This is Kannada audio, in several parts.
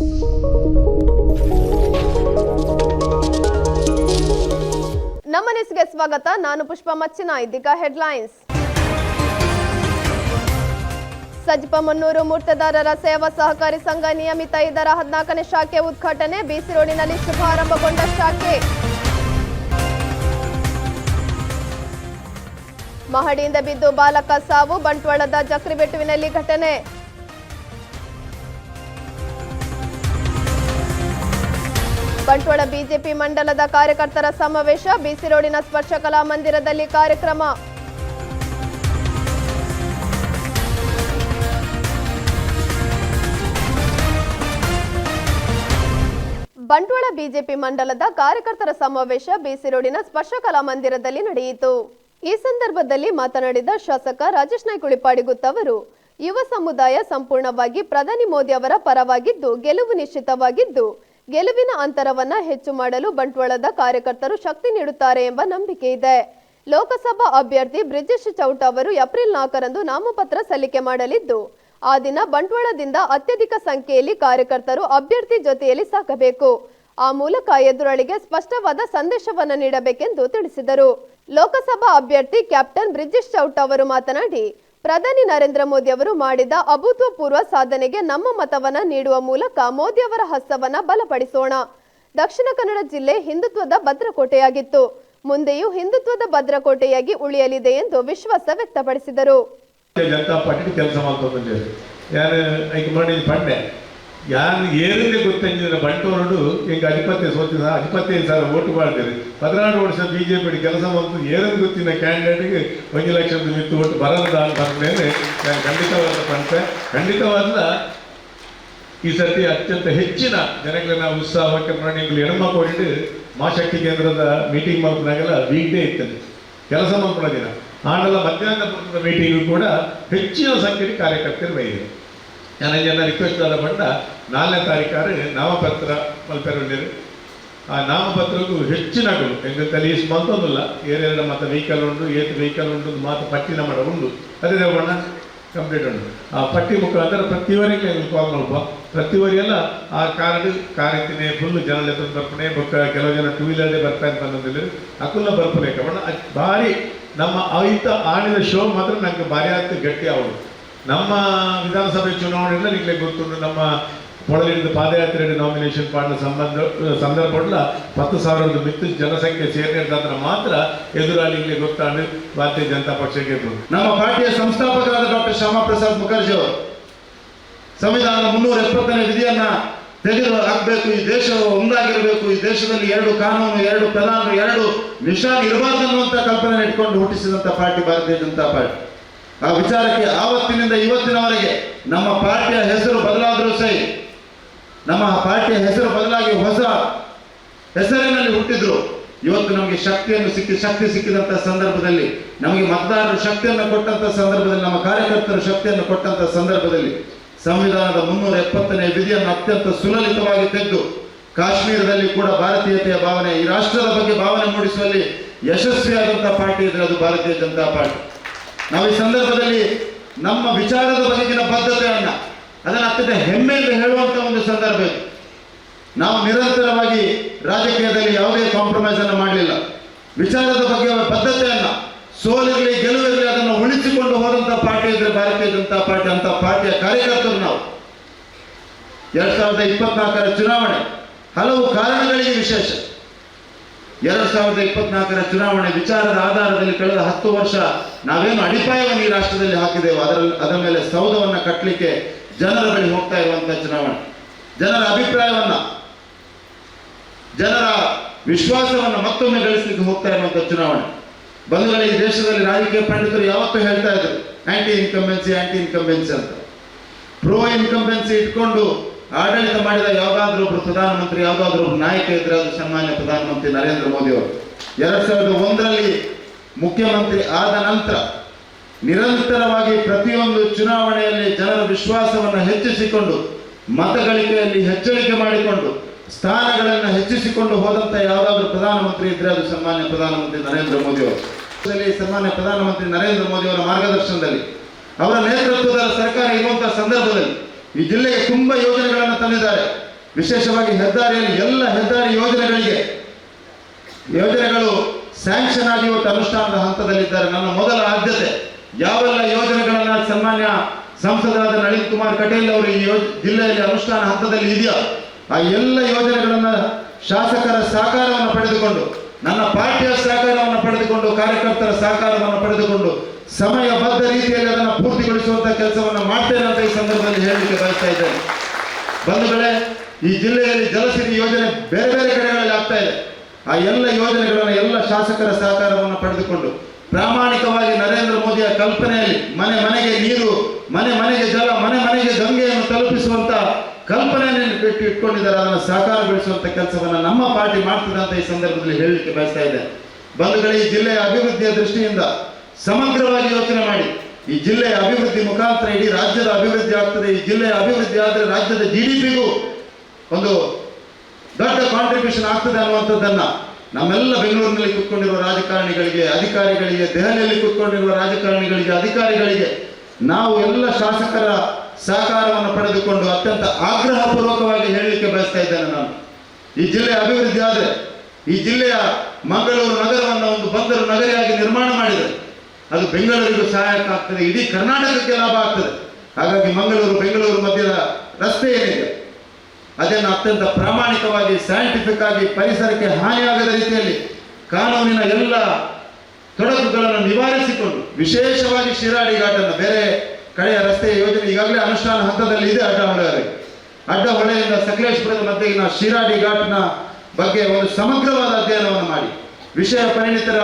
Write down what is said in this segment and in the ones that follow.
ನಮ್ಮ ನ್ಯೂಸ್ಗೆ ಸ್ವಾಗತ. ನಾನು ಪುಷ್ಪ ಮಚ್ಚಿನ, ಇದೀಗ ಹೆಡ್ಲೈನ್ಸ್. ಸಜಿಪ ಮುನ್ನೂರು ಮೂರ್ತದಾರರ ಸೇವಾ ಸಹಕಾರಿ ಸಂಘ ನಿಯಮಿತ ಇದರ ಹದಿನಾಲ್ಕನೇ ಶಾಖೆ ಉದ್ಘಾಟನೆ. ಬಿಸಿ ರೋಡಿನಲ್ಲಿ ಶುಭಾರಂಭಗೊಂಡ ಶಾಖೆ. ಮಹಡಿಯಿಂದ ಬಿದ್ದು ಬಾಲಕ ಸಾವು, ಬಂಟ್ವಾಳದ ಜಕ್ರಿಬೆಟ್ಟುವಿನಲ್ಲಿ ಘಟನೆ. ಬಂಟ್ವಾಳ ಬಿಜೆಪಿ ಮಂಡಲದ ಕಾರ್ಯಕರ್ತರ ಸಮಾವೇಶ, ಬಿಸಿ ರೋಡಿನ ಸ್ಪರ್ಶ ಕಲಾ ಮಂದಿರದಲ್ಲಿ ಕಾರ್ಯಕ್ರಮ. ಬಂಟ್ವಾಳ ಬಿಜೆಪಿ ಮಂಡಲದ ಕಾರ್ಯಕರ್ತರ ಸಮಾವೇಶ, ಬಿಸಿ ರೋಡಿನ ಸ್ಪರ್ಶ ಕಲಾ ಮಂದಿರದಲ್ಲಿ ನಡೆಯಿತು. ಈ ಸಂದರ್ಭದಲ್ಲಿ ಮಾತನಾಡಿದ ಶಾಸಕ ರಾಜೇಶ್ ನಾಯ್ಕ ಉಳಿಪಾಡಿಗುತ್ತ ಅವರು, ಯುವ ಸಮುದಾಯ ಸಂಪೂರ್ಣವಾಗಿ ಪ್ರಧಾನಿ ಮೋದಿ ಅವರ ಪರವಾಗಿದ್ದು, ಗೆಲುವು ನಿಶ್ಚಿತವಾಗಿದ್ದು ಗೆಲುವಿನ ಅಂತರವನ್ನ ಹೆಚ್ಚು ಮಾಡಲು ಬಂಟ್ವಾಳದ ಕಾರ್ಯಕರ್ತರು ಶಕ್ತಿ ನೀಡುತ್ತಾರೆ ಎಂಬ ನಂಬಿಕೆ ಇದೆ. ಲೋಕಸಭಾ ಅಭ್ಯರ್ಥಿ ಬ್ರಿಜೇಶ್ ಚೌಟ ಅವರು ಏಪ್ರಿಲ್ ನಾಲ್ಕರಂದು ನಾಮಪತ್ರ ಸಲ್ಲಿಕೆ ಮಾಡಲಿದ್ದು, ಆ ದಿನ ಬಂಟ್ವಾಳದಿಂದ ಅತ್ಯಧಿಕ ಸಂಖ್ಯೆಯಲ್ಲಿ ಕಾರ್ಯಕರ್ತರು ಅಭ್ಯರ್ಥಿ ಜೊತೆಯಲ್ಲಿ ಸಾಕಬೇಕು. ಆ ಮೂಲಕ ಎದುರಾಳಿಗೆ ಸ್ಪಷ್ಟವಾದ ಸಂದೇಶವನ್ನು ನೀಡಬೇಕೆಂದು ತಿಳಿಸಿದರು. ಲೋಕಸಭಾ ಅಭ್ಯರ್ಥಿ ಕ್ಯಾಪ್ಟನ್ ಬ್ರಿಜೇಶ್ ಚೌಟ ಅವರು ಮಾತನಾಡಿ ಪ್ರಧಾನಿ ನರೇಂದ್ರ ಮೋದಿ ಅವರು ಮಾಡಿದ ಅಭೂತಪೂರ್ವ ಸಾಧನೆಗೆ ನಮ್ಮ ಮತವನ್ನ ನೀಡುವ ಮೂಲಕ ಮೋದಿಯವರ ಹಸ್ತವನ್ನ ಬಲಪಡಿಸೋಣ. ದಕ್ಷಿಣ ಕನ್ನಡ ಜಿಲ್ಲೆ ಹಿಂದುತ್ವದ ಭದ್ರಕೋಟೆಯಾಗಿತ್ತು. ಮುಂದೆಯೂ ಹಿಂದುತ್ವದ ಭದ್ರಕೋಟೆಯಾಗಿ ಉಳಿಯಲಿದೆ ಎಂದು ವಿಶ್ವಾಸ ವ್ಯಕ್ತಪಡಿಸಿದರು. ಯಾರು ಏನೇ ಮಾಡಿದ ಪಂಡೆ ಹೆಂಗ ಏರಿದೆ ಗೊತ್ತಂಗಿದ್ರೆ ಬಂಟೋರಡು ಹಿಂಗೆ ಅಧಿಪತ್ಯ ಸೋತಿದ ಅಧಿಪತ್ಯ ಸಾವಿರ ಓಟು ಮಾಡ್ತೀರಿ. ಹದಿನಾರು ವರ್ಷ ಬಿ ಜೆ ಪಿ ಕೆಲಸ ಬಂತು ಏನಂತ ಗೊತ್ತಿನ ಕ್ಯಾಂಡಿಡೇಟ್ಗೆ ಒಂದು ಲಕ್ಷದ ಮಿತ್ತು ಓಟು ಬರಲ್ಲ ಅಂತ ಅಂದ್ಮೇಲೆ ನಾನು ಖಂಡಿತವಾದ ಪಂಚ ಖಂಡಿತವಾದ ಈ ಸರ್ತಿ ಅತ್ಯಂತ ಹೆಚ್ಚಿನ ಜನಗಳನ್ನ ಉತ್ಸಾಹಕ್ಕೆ ಪ್ರಾಣಿಗಳು ಎಡಮಕ್ಕೊಂಡು ಮಾಶಕ್ತಿ ಕೇಂದ್ರದ ಮೀಟಿಂಗ್ ಮಾಡ್ಕೊಂಡಾಗೆಲ್ಲ ವೀಕ್ ಡೇ ಇರ್ತದೆ ಕೆಲಸ ಮಾಡ್ಕೊಳ್ಳೋ ದಿನ. ಮಧ್ಯಾಹ್ನ ಮೀಟಿಂಗ್ ಕೂಡ ಹೆಚ್ಚಿನ ಸಂಖ್ಯೆಯಲ್ಲಿ ಕಾರ್ಯಕರ್ತರು ಬೈದರು. ನಾನು ಜನ ರಿಕ್ವೆಸ್ಟ್ ಆದ ಬಂದ ನಾಲ್ಕನೇ ತಾರೀಕಾರು ನಾಮಪತ್ರ ಮಲ್ಪೆರೊಂದಿರು ಆ ನಾಮಪತ್ರಕ್ಕೂ ಹೆಚ್ಚಿನಗಳು ಹೆಂಗ ಇಷ್ಟು ಬಂತೊಂದಿಲ್ಲ ಏರೆರಡು ಮಾತ್ರ ವೆಹಿಕಲ್ ಉಂಟು, ಏತ್ ವೆಹಿಕಲ್ ಉಂಟು ಮಾತ್ರ ಪಟ್ಟಿನ ಮಾಡ ಉಂಡು ಅದೇ ದೇವಣ್ಣ ಕಂಪ್ಲೀಟ್ ಉಂಟು. ಆ ಪಟ್ಟಿ ಮುಖಾಂತರ ಪ್ರತಿವರಿಗೆ ನೀವು ಕಾಲ್ ಮಾಡ್ಬ ಆ ಕಾರ್ಡ್ ಕಾರಿತ್ತಿನೇ ಫುಲ್ ಜನ ಎತ್ತೊಂದು ಬರ್ಪಣೆ ಕೆಲವು ಜನ ಟೂ ವೀಲರ್ ಬರ್ತಾ ಅಂತ ಅನ್ನೋದಿಲ್ಲ ಅಕುಲ್ಲ ಬರ್ಪಬೇಕು ಬಣ್ಣ ಭಾರಿ ನಮ್ಮ ಆಯ್ತ ಆಡಿದ ಶೋ ಮಾತ್ರ ನಂಗೆ ಭಾರಿ ಆಯ್ತು, ಗಟ್ಟಿ ಅವರು ನಮ್ಮ ವಿಧಾನಸಭೆ ಚುನಾವಣೆಯಲ್ಲಿ ನಿಮಗೆ ಗೊತ್ತುಂಟು, ನಮ್ಮ ಪೊಳಲಿಂದ ಪಾದಯಾತ್ರೆ ನಾಮಿನೇಷನ್ ಪಾಡಿನ ಸಂಬಂಧ ಸಂದರ್ಭ ಹತ್ತು ಸಾವಿರದ ಮಿತ್ತು ಜನಸಂಖ್ಯೆ ಸೇರಿದಂತ ಮಾತ್ರ ಎದುರಾಳಿಗೆ ಗೊತ್ತಾಡಿ ಭಾರತೀಯ ಜನತಾ ಪಕ್ಷಕ್ಕೆ ನಮ್ಮ ಪಾರ್ಟಿಯ ಸಂಸ್ಥಾಪಕರಾದ ಡಾಕ್ಟರ್ ಶ್ಯಾಮಾ ಪ್ರಸಾದ್ ಮುಖರ್ಜಿ ಅವರು, ಸಂವಿಧಾನದ ಮುನ್ನೂರ ಎಪ್ಪತ್ತನೇ ವಿಧಿಯನ್ನ ತೆಗೆದು ಹಾಕಬೇಕು ಈ ದೇಶ ಒಂದಾಗಿರಬೇಕು, ಈ ದೇಶದಲ್ಲಿ ಎರಡು ಕಾನೂನು, ಎರಡು ಪ್ರಧಾನ, ಎರಡು ನಿಶಾನ್ ಇರಬಾರ್ದು ಅನ್ನುವಂತ ಕಲ್ಪನೆ ಇಟ್ಕೊಂಡು ಹುಟ್ಟಿಸಿದಂಥ ಪಾರ್ಟಿ ಭಾರತೀಯ ಜನತಾ ಪಾರ್ಟಿ. ಆ ವಿಚಾರಕ್ಕೆ ಆವತ್ತಿನಿಂದ ಇವತ್ತಿನವರೆಗೆ ನಮ್ಮ ಪಾರ್ಟಿಯ ಹೆಸರು ಬದಲಾದರೂ ಸಹಿ ನಮ್ಮ ಪಾರ್ಟಿಯ ಹೆಸರು ಬದಲಾಗಿ ಹೊಸ ಹೆಸರಿನಲ್ಲಿ ಹುಟ್ಟಿದ್ರು, ಇವತ್ತು ನಮಗೆ ಶಕ್ತಿಯನ್ನು ಸಿಕ್ಕಿ, ಶಕ್ತಿ ಸಿಕ್ಕಿದಂಥ ಸಂದರ್ಭದಲ್ಲಿ, ನಮಗೆ ಮತದಾರರು ಶಕ್ತಿಯನ್ನು ಕೊಟ್ಟಂತ ಸಂದರ್ಭದಲ್ಲಿ, ನಮ್ಮ ಕಾರ್ಯಕರ್ತರು ಶಕ್ತಿಯನ್ನು ಕೊಟ್ಟಂತ ಸಂದರ್ಭದಲ್ಲಿ ಸಂವಿಧಾನದ ಮುನ್ನೂರ ಎಪ್ಪತ್ತನೇ ವಿಧಿಯನ್ನು ಅತ್ಯಂತ ಸುಲಲಿತವಾಗಿ ತೆಗೆದು, ಕಾಶ್ಮೀರದಲ್ಲಿ ಕೂಡ ಭಾರತೀಯತೆಯ ಭಾವನೆ, ಈ ರಾಷ್ಟ್ರದ ಬಗ್ಗೆ ಭಾವನೆ ಮೂಡಿಸುವಲ್ಲಿ ಯಶಸ್ವಿಯಾದಂಥ ಪಾರ್ಟಿ ಇದ್ರೆ ಅದು ಭಾರತೀಯ ಜನತಾ ಪಾರ್ಟಿ. ನಾವು ಈ ಸಂದರ್ಭದಲ್ಲಿ ನಮ್ಮ ವಿಚಾರದ ಬಗೆಗಿನ ಬದ್ಧತೆಯನ್ನ, ಅದನ್ನು ಅತ್ಯಂತ ಹೆಮ್ಮೆಯಿಂದ ಹೇಳುವಂತ ಒಂದು ಸಂದರ್ಭ ಇದು. ನಾವು ನಿರಂತರವಾಗಿ ರಾಜಕೀಯದಲ್ಲಿ ಯಾವುದೇ ಕಾಂಪ್ರಮೈಸ್ ಅನ್ನು ಮಾಡಲಿಲ್ಲ. ವಿಚಾರದ ಬಗ್ಗೆ ಬದ್ಧತೆಯನ್ನ ಸೋಲಿರಲಿ ಗೆಲುವಿರಲಿ ಅದನ್ನು ಉಳಿಸಿಕೊಂಡು ಹೋದಂಥ ಪಾರ್ಟಿ ಇದ್ರೆ ಭಾರತೀಯ ಜನತಾ ಪಾರ್ಟಿ, ಅಂತ ಪಾರ್ಟಿಯ ಕಾರ್ಯಕರ್ತರು ನಾವು. ಎರಡ್ ಸಾವಿರದ ಇಪ್ಪತ್ನಾಲ್ಕರ ಚುನಾವಣೆ, ಹಲವು ಕಾರಣಗಳಿಗೆ ವಿಶೇಷ. ಎರಡ್ ಸಾವಿರದ ಇಪ್ಪತ್ನಾಲ್ಕರ ಚುನಾವಣೆ ವಿಚಾರದ ಆಧಾರದಲ್ಲಿ ಕಳೆದ ಹತ್ತು ವರ್ಷ ನಾವೇನು ಅಡಿಪಾಯವನ್ನು ಈ ರಾಷ್ಟ್ರದಲ್ಲಿ ಹಾಕಿದೆವು ಅದರ ಅದರ ಮೇಲೆ ಸೌಧವನ್ನ ಕಟ್ಟಲಿಕ್ಕೆ ಜನರ ಬಳಿ ಹೋಗ್ತಾ ಇರುವಂತಹ ಚುನಾವಣೆ. ಜನರ ಅಭಿಪ್ರಾಯವನ್ನ, ಜನರ ವಿಶ್ವಾಸವನ್ನು ಮತ್ತೊಮ್ಮೆ ಗಳಿಸಲಿಕ್ಕೆ ಹೋಗ್ತಾ ಇರುವಂತಹ ಚುನಾವಣೆ. ಬಂಧುಗಳ, ಈ ದೇಶದಲ್ಲಿ ರಾಜಕೀಯ ಪಂಡಿತರು ಯಾವತ್ತೂ ಹೇಳ್ತಾ ಇದ್ರು ಆಂಟಿ ಇನ್ಕಂಬೆನ್ಸಿ ಆಂಟಿ ಇನ್ಕಂಬೆನ್ಸಿ ಅಂತ. ಪ್ರೋ ಇನ್ಕಂಬೆನ್ಸಿ ಇಟ್ಕೊಂಡು ಆಡಳಿತ ಮಾಡಿದ ಯಾವುದಾದ್ರೂ ಒಬ್ರು ಪ್ರಧಾನಮಂತ್ರಿ, ಯಾವುದಾದ್ರೂ ಒಬ್ರು ನಾಯಕ ಇದ್ರೆ ಅದು ಸನ್ಮಾನ್ಯ ಪ್ರಧಾನಮಂತ್ರಿ ನರೇಂದ್ರ ಮೋದಿ ಅವರು. ಎರಡ್ ಸಾವಿರದ ಒಂದರಲ್ಲಿ ಮುಖ್ಯಮಂತ್ರಿ ಆದ ನಂತರ ನಿರಂತರವಾಗಿ ಪ್ರತಿಯೊಂದು ಚುನಾವಣೆಯಲ್ಲಿ ಜನರ ವಿಶ್ವಾಸವನ್ನು ಹೆಚ್ಚಿಸಿಕೊಂಡು ಮತಗಳಿಕೆಯಲ್ಲಿ ಹೆಚ್ಚಳಿಕೆ ಮಾಡಿಕೊಂಡು, ಸ್ಥಾನಗಳನ್ನು ಹೆಚ್ಚಿಸಿಕೊಂಡು ಹೋದಂತ ಯಾವುದಾದ್ರೂ ಪ್ರಧಾನಮಂತ್ರಿ ಇದ್ರೆ ಅದು ಸನ್ಮಾನ್ಯ ಪ್ರಧಾನಮಂತ್ರಿ ನರೇಂದ್ರ ಮೋದಿ ಅವರು. ಸನ್ಮಾನ್ಯ ಪ್ರಧಾನಮಂತ್ರಿ ನರೇಂದ್ರ ಮೋದಿ ಅವರ ಮಾರ್ಗದರ್ಶನದಲ್ಲಿ, ಅವರ ನೇತೃತ್ವದ ಸರ್ಕಾರ ಇರುವಂತಹ ಸಂದರ್ಭದಲ್ಲಿ ಈ ಜಿಲ್ಲೆಗೆ ತುಂಬಾ ಯೋಜನೆಗಳನ್ನು ತಂದಿದ್ದಾರೆ. ವಿಶೇಷವಾಗಿ ಹೆದ್ದಾರಿಯಲ್ಲಿ ಎಲ್ಲ ಹೆದ್ದಾರಿ ಯೋಜನೆಗಳಿಗೆ. ಯೋಜನೆಗಳು ಸ್ಯಾಂಕ್ಷನ್ ಆಗಿ ಇವತ್ತು ಅನುಷ್ಠಾನದ ಹಂತದಲ್ಲಿದ್ದಾರೆ. ನನ್ನ ಮೊದಲ ಆದ್ಯತೆ, ಯಾವೆಲ್ಲ ಯೋಜನೆಗಳನ್ನ ಸನ್ಮಾನ್ಯ ಸಂಸದರಾದ ನಳಿನ್ ಕುಮಾರ್ ಕಟೀಲ್ ಅವರು ಈ ಜಿಲ್ಲೆಯಲ್ಲಿ ಅನುಷ್ಠಾನ ಹಂತದಲ್ಲಿ ಇದೆಯೋ? ಆ ಎಲ್ಲ ಯೋಜನೆಗಳನ್ನ ಶಾಸಕರ ಸಹಕಾರವನ್ನು ಪಡೆದುಕೊಂಡು ನನ್ನ ಪಾರ್ಟಿಯ ಸಹಕಾರವನ್ನು ಪಡೆದುಕೊಂಡು, ಕಾರ್ಯಕರ್ತರ ಸಹಕಾರವನ್ನು ಪಡೆದುಕೊಂಡು ಸಮಯಬದ್ಧ ರೀತಿಯಲ್ಲಿ ಅದನ್ನು ಪೂರ್ತಿಗೊಳಿಸುವಂತಹ ಕೆಲಸವನ್ನು ಮಾಡ್ತೇನೆ ಅಂತ ಈ ಸಂದರ್ಭದಲ್ಲಿ ಹೇಳಲಿಕ್ಕೆ ಬಯಸ್ತಾ ಇದ್ದೇನೆ. ಬಂಧುಗಳೇ, ಈ ಜಿಲ್ಲೆಯಲ್ಲಿ ಜಲಸಿರಿ ಯೋಜನೆ ಬೇರೆ ಬೇರೆ ಕಡೆಗಳಲ್ಲಿ ಆಗ್ತಾ ಇದೆ. ಆ ಎಲ್ಲ ಯೋಜನೆಗಳನ್ನು ಎಲ್ಲ ಶಾಸಕರ ಸಹಕಾರವನ್ನು ಪಡೆದುಕೊಂಡು, ಪ್ರಾಮಾಣಿಕವಾಗಿ ನರೇಂದ್ರ ಮೋದಿಯ ಕಲ್ಪನೆಯಲ್ಲಿ ಮನೆ ಮನೆಗೆ ನೀರು, ಮನೆ ಮನೆಗೆ ಜಲ, ಮನೆ ಮನೆಗೆ ಗಂಗೆಯನ್ನು ತಲುಪಿಸುವಂತ ಕಲ್ಪನೆಯನ್ನು ಇಟ್ಟು ಇಟ್ಕೊಂಡಿದ್ದಾರೆ, ಅದನ್ನು ಸಾಕಾರಗೊಳಿಸುವಂತ ಕೆಲಸವನ್ನು ನಮ್ಮ ಪಾರ್ಟಿ ಮಾಡ್ತದೆ ಅಂತ ಈ ಸಂದರ್ಭದಲ್ಲಿ ಹೇಳಲಿಕ್ಕೆ ಬಯಸ್ತಾ ಇದೆ ಬಂಧುಗಳೇ, ಈ ಜಿಲ್ಲೆಯ ಅಭಿವೃದ್ಧಿಯ ದೃಷ್ಟಿಯಿಂದ ಸಮಗ್ರವಾಗಿ ಯೋಚನೆ ಮಾಡಿ. ಈ ಜಿಲ್ಲೆಯ ಅಭಿವೃದ್ಧಿ ಮುಖಾಂತರ ಇಡೀ ರಾಜ್ಯದ ಅಭಿವೃದ್ಧಿ ಆಗ್ತದೆ. ಈ ಜಿಲ್ಲೆಯ ಅಭಿವೃದ್ಧಿ ಆದರೆ ರಾಜ್ಯದ ಜಿ ಡಿ ಪಿಗೂ ಒಂದು ದೊಡ್ಡ ಕಾಂಟ್ರಿಬ್ಯೂಷನ್ ಆಗ್ತದೆ ಅನ್ನುವಂಥದ್ದನ್ನು ನಮ್ಮೆಲ್ಲ ಬೆಂಗಳೂರಿನಲ್ಲಿ ಕೂತ್ಕೊಂಡಿರುವ ರಾಜಕಾರಣಿಗಳಿಗೆ, ಅಧಿಕಾರಿಗಳಿಗೆ, ದೆಹಲಿಯಲ್ಲಿ ಕೂತ್ಕೊಂಡಿರುವ ರಾಜಕಾರಣಿಗಳಿಗೆ, ಅಧಿಕಾರಿಗಳಿಗೆ ನಾವು ಎಲ್ಲ ಶಾಸಕರ ಸಹಕಾರವನ್ನು ಪಡೆದುಕೊಂಡು ಅತ್ಯಂತ ಆಗ್ರಹಪೂರ್ವಕವಾಗಿ ಹೇಳಲಿಕ್ಕೆ ಬಯಸ್ತಾ ಇದ್ದೇನೆ ನಾನು. ಈ ಜಿಲ್ಲೆಯ ಅಭಿವೃದ್ಧಿ ಆದರೆ, ಈ ಜಿಲ್ಲೆಯ ಮಂಗಳೂರು ನಗರವನ್ನು ಒಂದು ಬಂದರು ನಗರಿಯಾಗಿ ನಿರ್ಮಾಣ ಮಾಡಿದರೆ ಅದು ಬೆಂಗಳೂರಿಗೂ ಸಹಾಯಕ ಆಗ್ತದೆ, ಇಡೀ ಕರ್ನಾಟಕಕ್ಕೆ ಲಾಭ ಆಗ್ತದೆ. ಹಾಗಾಗಿ ಮಂಗಳೂರು, ಬೆಂಗಳೂರು ಮಧ್ಯದ ರಸ್ತೆ ಏನಿದೆ, ಅದನ್ನು ಅತ್ಯಂತ ಪ್ರಾಮಾಣಿಕವಾಗಿ ಸೈಂಟಿಫಿಕ್ ಆಗಿ, ಪರಿಸರಕ್ಕೆ ಹಾನಿಯಾಗದ ರೀತಿಯಲ್ಲಿ ಕಾನೂನಿನ ಎಲ್ಲ ತೊಡಕುಗಳನ್ನು ನಿವಾರಿಸಿಕೊಂಡು, ವಿಶೇಷವಾಗಿ ಶಿರಾಡಿ ಘಾಟನ್ನು, ಬೇರೆ ಕಡೆಯ ರಸ್ತೆ ಯೋಜನೆ ಈಗಾಗಲೇ ಅನುಷ್ಠಾನ ಹಂತದಲ್ಲಿ ಇದೆ, ಅಡ್ಡ ಹೊಳೆಯಲ್ಲಿ ಅಡ್ಡ ಹೊಳೆಯಿಂದ ಸಕಲೇಶ್ಪುರದ ಮಧ್ಯೆಗಿನ ಶಿರಾಡಿ ಘಾಟ್ನ ಬಗ್ಗೆ ಒಂದು ಸಮಗ್ರವಾದ ಅಧ್ಯಯನವನ್ನು ಮಾಡಿ. ವಿಷಯ ಪರಿಣಿತರ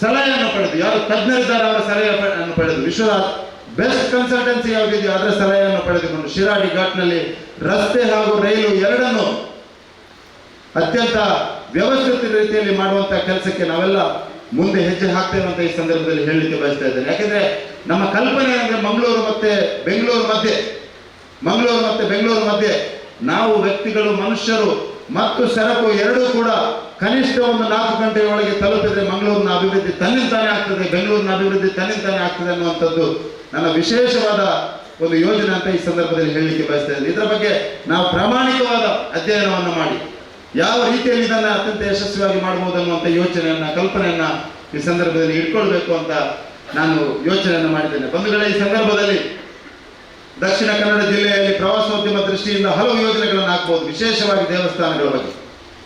ಸಲಹೆಯನ್ನು ಪಡೆದು, ಯಾರು ತಜ್ಞರಿದ್ದಾರೆ ಅವರ ಸಲಹೆಯನ್ನು ಪಡೆದು ವಿಶ್ವದ ಬೆಸ್ಟ್ ಕನ್ಸಲ್ಟೆನ್ಸಿ ಯಾವುದಿದೆಯೋ ಅದರ ಸಲಹೆಯನ್ನು ಪಡೆದುಕೊಂಡು ಶಿರಾಡಿ ಘಾಟ್ನಲ್ಲಿ ರಸ್ತೆ ಹಾಗೂ ರೈಲು ಎರಡನ್ನು ಅತ್ಯಂತ ವ್ಯವಸ್ಥಿತ ರೀತಿಯಲ್ಲಿ ಮಾಡುವಂತ ಕೆಲಸಕ್ಕೆ ನಾವೆಲ್ಲ ಮುಂದೆ ಹೆಜ್ಜೆ ಹಾಕ್ತೇವೆ ಅಂತ ಈ ಸಂದರ್ಭದಲ್ಲಿ ಹೇಳಲಿಕ್ಕೆ ಬಯಸ್ತಾ ಇದ್ದೇನೆ. ಯಾಕೆಂದ್ರೆ ನಮ್ಮ ಕಲ್ಪನೆ ಅಂದ್ರೆ ಮಂಗಳೂರು ಮತ್ತೆ ಬೆಂಗಳೂರು ಮಧ್ಯೆ. ಮಂಗಳೂರು ಮತ್ತೆ ಬೆಂಗಳೂರು ಮಧ್ಯೆ. ನಾವು ವ್ಯಕ್ತಿಗಳು, ಮನುಷ್ಯರು, ಮತ್ತು ಸರಕು ಎರಡೂ ಕೂಡ ಕನಿಷ್ಠ ಒಂದು ನಾಲ್ಕು ಗಂಟೆಯ ಒಳಗೆ ತಲುಪಿದ್ರೆ ಮಂಗಳೂರಿನ ಅಭಿವೃದ್ಧಿ ತನ್ನಿಂತಾನೆ ಆಗ್ತದೆ, ಬೆಂಗಳೂರಿನ ಅಭಿವೃದ್ಧಿ ತನ್ನಿಂತಾನೆ ಆಗ್ತದೆ ಅನ್ನುವಂಥದ್ದು ನನ್ನ ವಿಶೇಷವಾದ ಒಂದು ಯೋಜನೆ ಅಂತ ಈ ಸಂದರ್ಭದಲ್ಲಿ ಹೇಳಲಿಕ್ಕೆ ಬಯಸ್ತಾ ಇದ್ದೇನೆ. ಇದರ ಬಗ್ಗೆ ನಾವು ಪ್ರಾಮಾಣಿಕವಾದ ಅಧ್ಯಯನವನ್ನು ಮಾಡಿ. ಯಾವ ರೀತಿಯಲ್ಲಿ ಇದನ್ನು ಅತ್ಯಂತ ಯಶಸ್ವಿಯಾಗಿ ಮಾಡಬಹುದು ಅನ್ನುವಂಥ ಯೋಚನೆಯನ್ನ, ಕಲ್ಪನೆಯನ್ನ ಈ ಸಂದರ್ಭದಲ್ಲಿ ಇಟ್ಕೊಳ್ಬೇಕು ಅಂತ ನಾನು ಯೋಚನೆಯನ್ನು ಮಾಡಿದ್ದೇನೆ. ಬಂಧುಗಳ, ಈ ಸಂದರ್ಭದಲ್ಲಿ ದಕ್ಷಿಣ ಕನ್ನಡ ಜಿಲ್ಲೆಯಲ್ಲಿ ಪ್ರವಾಸೋದ್ಯಮ ದೃಷ್ಟಿಯಿಂದ ಹಲವು ಯೋಜನೆಗಳನ್ನು ಹಾಕಬಹುದು ವಿಶೇಷವಾಗಿ ದೇವಸ್ಥಾನಗಳ ಬಗ್ಗೆ.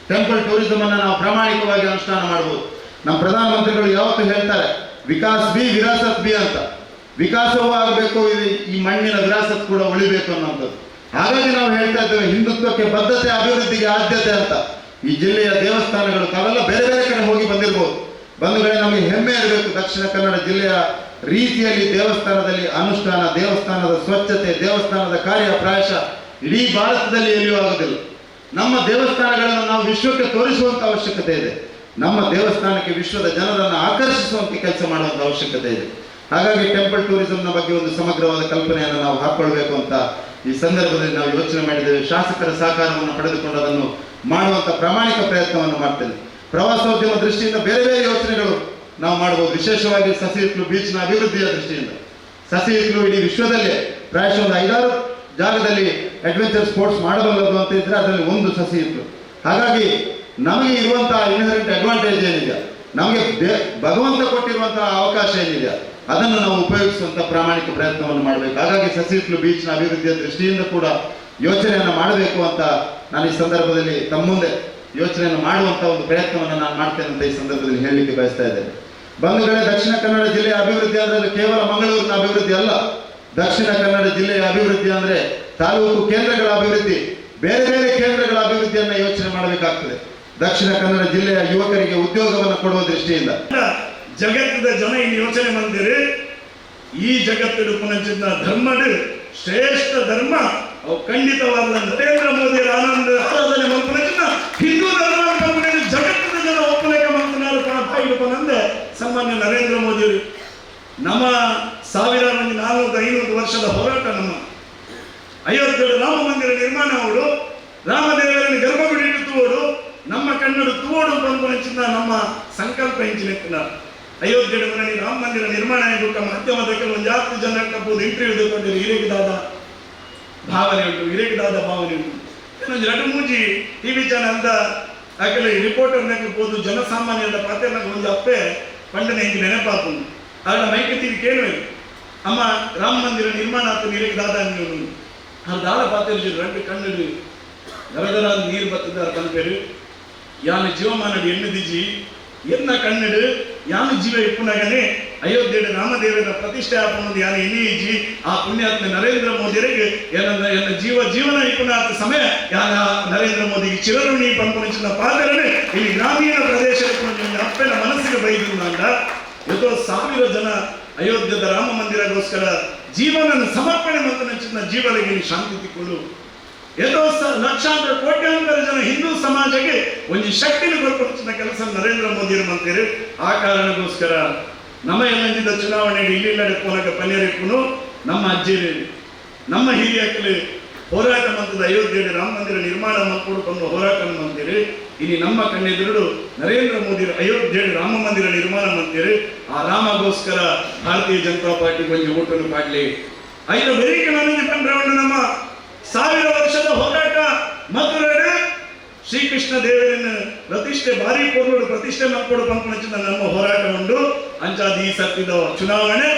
ಟೆಂಪಲ್ ಟೂರಿಸಂ ಅನ್ನು ನಾವು ಪ್ರಾಮಾಣಿಕವಾಗಿ ಅನುಷ್ಠಾನ ಮಾಡಬಹುದು ನಮ್ಮ ಪ್ರಧಾನಮಂತ್ರಿಗಳು ಯಾವತ್ತು ಹೇಳ್ತಾರೆ, ವಿಕಾಸ್ ಬಿ, ವಿರಾಸತ್ ಬಿ ಅಂತ. ವಿಕಾಸವೂ ಆಗಬೇಕು, ಈ ಮಣ್ಣಿನ ವಿರಾಸತ್ ಕೂಡ ಉಳಿಬೇಕು ಅನ್ನುವಂಥದ್ದು. ಹಾಗಾಗಿ ನಾವು ಹೇಳ್ತಾ ಇದ್ದೇವೆ, ಹಿಂದುತ್ವಕ್ಕೆ ಬದ್ಧತೆ, ಅಭಿವೃದ್ಧಿಗೆ ಆದ್ಯತೆ ಅಂತ. ಈ ಜಿಲ್ಲೆಯ ದೇವಸ್ಥಾನಗಳು ತಾವೆಲ್ಲ ಬೇರೆ ಬೇರೆ ಕಡೆ ಹೋಗಿ ಬಂದಿರಬಹುದು ಬಂಧುಗಳೇ ನಮಗೆ ಹೆಮ್ಮೆ ಇರಬೇಕು. ದಕ್ಷಿಣ ಕನ್ನಡ ಜಿಲ್ಲೆಯ ರೀತಿಯಲ್ಲಿ ದೇವಸ್ಥಾನದಲ್ಲಿ ಅನುಷ್ಠಾನ, ದೇವಸ್ಥಾನದ ಸ್ವಚ್ಛತೆ, ದೇವಸ್ಥಾನದ ಕಾರ್ಯ ಪ್ರಾಯಶಃ ಇಡೀ ಭಾರತದಲ್ಲಿ ಎಲ್ಲಿಯೂ ಆಗುದಿಲ್ಲ. ನಮ್ಮ ದೇವಸ್ಥಾನಗಳನ್ನು ನಾವು ವಿಶ್ವಕ್ಕೆ ತೋರಿಸುವಂತ ಅವಶ್ಯಕತೆ ಇದೆ. ನಮ್ಮ ದೇವಸ್ಥಾನಕ್ಕೆ ವಿಶ್ವದ ಜನರನ್ನು ಆಕರ್ಷಿಸುವಂತ ಕೆಲಸ ಮಾಡುವಂತ ಅವಶ್ಯಕತೆ ಇದೆ. ಹಾಗಾಗಿ ಟೆಂಪಲ್ ಟೂರಿಸಂನ ಬಗ್ಗೆ ಒಂದು ಸಮಗ್ರವಾದ ಕಲ್ಪನೆಯನ್ನು ನಾವು ಹಾಕೊಳ್ಬೇಕು ಅಂತ ಈ ಸಂದರ್ಭದಲ್ಲಿ ನಾವು ಯೋಚನೆ ಮಾಡಿದ್ದೇವೆ, ಶಾಸಕರ ಸಹಕಾರವನ್ನು ಪಡೆದುಕೊಂಡು ಅದನ್ನು ಮಾಡುವಂಥ ಪ್ರಾಮಾಣಿಕ ಪ್ರಯತ್ನವನ್ನು ಮಾಡ್ತೇನೆ ಪ್ರವಾಸೋದ್ಯಮ ದೃಷ್ಟಿಯಿಂದ ಬೇರೆ ಬೇರೆ ಯೋಚನೆಗಳು ನಾವು ಮಾಡಬಹುದು ವಿಶೇಷವಾಗಿ ಸಸಿ ಬೀಚ್ ಬೀಚ್ನ ಅಭಿವೃದ್ಧಿಯ ದೃಷ್ಟಿಯಿಂದ. ಸಸಿ ಇಟ್ಲು ಇಡೀ ವಿಶ್ವದಲ್ಲೇ ಪ್ರಾಯಶಃ ಒಂದು ಐದಾರು ಜಾಗದಲ್ಲಿ ಅಡ್ವೆಂಚರ್ ಸ್ಪೋರ್ಟ್ಸ್ ಮಾಡಬಲ್ಲದು ಅಂತ ಇದ್ರೆ ಅದರಲ್ಲಿ ಒಂದು ಸಸಿ ಇತ್ತು ಹಾಗಾಗಿ ನಮಗೆ ಇರುವಂತಹ ಇನ್ಹರೆಂಟ್ ಅಡ್ವಾಂಟೇಜ್ ಏನಿದೆ? ನಮಗೆ ಭಗವಂತ ಕೊಟ್ಟಿರುವಂತಹ ಅವಕಾಶ ಏನಿದೆ? ಅದನ್ನು ನಾವು ಉಪಯೋಗಿಸುವಂತ ಪ್ರಾಮಾಣಿಕ ಪ್ರಯತ್ನವನ್ನು ಮಾಡಬೇಕು. ಹಾಗಾಗಿ ಸಸಿಟ್ಲು ಬೀಚ್ನ ಅಭಿವೃದ್ಧಿಯ ದೃಷ್ಟಿಯಿಂದ ಕೂಡ ಯೋಚನೆಯನ್ನು ಮಾಡಬೇಕು ಅಂತ ನಾನು ಈ ಸಂದರ್ಭದಲ್ಲಿ ತಮ್ಮ ಮುಂದೆ ಯೋಚನೆಯನ್ನು ಮಾಡುವಂತ ಒಂದು ಪ್ರಯತ್ನವನ್ನು ನಾನು ಮಾಡ್ತೇನೆ ಅಂತ ಈ ಸಂದರ್ಭದಲ್ಲಿ ಹೇಳಲಿಕ್ಕೆ ಬಯಸ್ತಾ ಇದ್ದೇನೆ. ಬಂಧುಗಳೇ, ದಕ್ಷಿಣ ಕನ್ನಡ ಜಿಲ್ಲೆಯ ಅಭಿವೃದ್ಧಿ ಅಂದ್ರೆ ಅದು ಕೇವಲ ಮಂಗಳೂರಿನ ಅಭಿವೃದ್ಧಿ ಅಲ್ಲ. ದಕ್ಷಿಣ ಕನ್ನಡ ಜಿಲ್ಲೆಯ ಅಭಿವೃದ್ಧಿ ಅಂದ್ರೆ ತಾಲೂಕು ಕೇಂದ್ರಗಳ ಅಭಿವೃದ್ಧಿ, ಬೇರೆ ಬೇರೆ ಕೇಂದ್ರಗಳ ಅಭಿವೃದ್ಧಿಯನ್ನ ಯೋಚನೆ ಮಾಡಬೇಕಾಗ್ತದೆ. ದಕ್ಷಿಣ ಕನ್ನಡ ಜಿಲ್ಲೆಯ ಯುವಕರಿಗೆ ಉದ್ಯೋಗವನ್ನು ಕೊಡುವ ದೃಷ್ಟಿಯಿಂದ. ಜಗತ್ತದ ಜನ ಇಲ್ಲಿ ಯೋಚನೆ ಮಂದಿರು ಈ ಜಗತ್ತಿಡು ಪುನಚಿನ ಧರ್ಮಡು ಶ್ರೇಷ್ಠ ಧರ್ಮ, ಅವು ಖಂಡಿತವಾದ ನರೇಂದ್ರ ಮೋದಿ ಆನಂದ ಆರಾಧನೆ ಮಲ್ಪನಚಿನ ಹಿಂದೂ ಧರ್ಮ ಜಗತ್ತದ ಜನ ಒಪ್ಪನೆಗೆ ಬಾಯಿಡು ಪನಂದೆ ಸಾಮಾನ್ಯ ನರೇಂದ್ರ ಮೋದಿ ನಮ್ಮ ಸಾವಿರಾರು ನಾಲ್ನೂರು ಐನೂರು ವರ್ಷದ ಹೋರಾಟ ನಮ್ಮ. ಅಯೋಧ್ಯೆಯ ರಾಮ ಮಂದಿರ ನಿರ್ಮಾಣ ಅವರು ರಾಮದೇವರನ್ನು ಗರ್ಭಗುಡಿ ತೋಡು, ನಮ್ಮ ಕನ್ನಡ ತೋಡು ಬಂದು ನಮ್ಮ ಸಂಕಲ್ಪ ಹೆಂಚಿನ ಅಯೋಧ್ಯದಲ್ಲಿ ರಾಮ ಮಂದಿರ ನಿರ್ಮಾಣ ಆಗುತ್ತಾ ಮಾಧ್ಯಮದಕ್ಕೆ ಒಂದು ಜಾತಿ ಜನಕ್ಕೆ ಬೋದು ಇಂಟರ್ವ್ಯೂ ತಗೊಂಡು ಹಿರೇಗಿದಾದ ಭಾವನೆ ಉಂಟು ಹಿರೇಗಿದಾದ ಭಾವನೆ ಉಂಟು. ಇನ್ನೊಂದು ಎರಡು ಮೂಜಿ ಟಿ ವಿ ಚಾನಲ್ದ ಆಕೆಲ್ಲ ರಿಪೋರ್ಟರ್ ರಿಪೋರ್ಟರ್ನಾಗ ಬೋದು ಪಾತ್ರ ಪಾತ್ರನಾಗ ಒಂದು ಅಪ್ಪೆ ಪಂಡನೆ ಹಿಂಗೆ ನೆನಪಾಗ್ತು ಆಗ ಮೈಕ ತೀರಿ ಕೇಳುವೆ, ಅಮ್ಮ ರಾಮ ಮಂದಿರ ನಿರ್ಮಾಣ ಆಗ್ತದೆ ಹಿರೇಗಿದಾದ ನೀವು ಅದು ದಾದ ಪಾತ್ರ ರೆಂಡು ಕಣ್ಣು ದರದರ ನೀರು ಬತ್ತದ ಕಲ್ಪೇರು ಯಾನ ಜೀವಮಾನ ಎಣ್ಣೆ ದಿಜಿ ಎನ್ನ ಕಣ್ಣಿಡು ಯಾನು ಜೀವ ಇಪ್ಪುನಗನೆ ಅಯೋಧ್ಯೆಯ ರಾಮದೇವರ ಪ್ರತಿಷ್ಠೆ ಯಾರು ಯಾನ ಇಜಿ ಆ ಪುಣ್ಯಾತ್ಮ ನರೇಂದ್ರ ಮೋದಿಯರಿಗೆ ಎನ್ನ ಎನ್ನ ಜೀವ ಜೀವನ ಇಪ್ಪುನಾಥ ಸಮಯ ಯಾನ ನರೇಂದ್ರ ಮೋದಿಗೆ ಚಿರಋಣಿ ಪಂಪನಿಸಿದ ಪಾತ್ರನೇ ಇಲ್ಲಿ ಗ್ರಾಮೀಣ ಪ್ರದೇಶ ಅಪ್ಪನ ಮನಸ್ಸಿಗೆ ಬೈದು ಎಷ್ಟೋ ಸಾವಿರ ಜನ ಅಯೋಧ್ಯದ ರಾಮ ಮಂದಿರಗೋಸ್ಕರ ಜೀವನ ಸಮರ್ಪಣೆ ಮತ್ತು ನೆಚ್ಚಿನ ಜೀವನಿಗೆ ಶಾಂತಿ ತಿಕ್ಕೊಂಡು ಸ- ಲಕ್ಷಾಂತರ ಕೋಟ್ಯಾಂತರ ಜನ ಹಿಂದೂ ಸಮಾಜಕ್ಕೆ ಒಂದು ಶಕ್ತಿನ ಕೊಡ್ಕೊಡ್ತಿದ್ದ ಕೆಲಸ ನರೇಂದ್ರ ಮೋದಿ ಮಾಡ್ತೀರಿ ಆ ಕಾರಣಕ್ಕೋಸ್ಕರ ನಮ್ಮ ಎಲ್ಲಂದಿದ್ದ ಚುನಾವಣೆಗೆ ಇಲ್ಲಿಲ್ಲಡೆ ಮೂಲಕ ಪನ್ನೇರಿಕ್ಕೂ ನಮ್ಮ ಅಜ್ಜಿಯಲ್ಲಿ ನಮ್ಮ ಹಿರಿಯಕ್ಕಲಿ ಹೋರಾಟ ಮಂತದ ಅಯೋಧ್ಯೆಯಲ್ಲಿ ರಾಮ ಮಂದಿರ ನಿರ್ಮಾಣ ಮಾಡ್ಕೊಂಡು ಹೋರಾಟ ಮಾಡ್ತೀರಿ ಇಲ್ಲಿ ನಮ್ಮ ಕಣ್ಣೆದುರುಡು ನರೇಂದ್ರ ಮೋದಿ ಅಯೋಧ್ಯೆಯಲ್ಲಿ ರಾಮ ಮಂದಿರ ನಿರ್ಮಾಣ ಮಾಡ್ತೀರಿ ಆ ರಾಮಗೋಸ್ಕರ ಭಾರತೀಯ ಜನತಾ ಪಾರ್ಟಿ ಬಂದು ಓಟನ್ನು ಪಾಡ್ಲಿ ಐದು ನನಗೆ ನಮ್ಮ ಸಾವಿರ ವರ್ಷದ ಹೋರಾಟ ಮಧುರಡೆ ಶ್ರೀಕೃಷ್ಣ ದೇವರನ್ನು ಪ್ರತಿಷ್ಠೆ, ಭಾರಿ ಪೂರ್ವಡು ಪ್ರತಿಷ್ಠೆ ಮಕ್ಕಳು ಪಂಪಣಚಿನ ನಮ್ಮ ಹೋರಾಟ ಉಂಡು ಅಂಚಾದ ಈ ಸತ್ತಿದ ಚುನಾವಣೆ,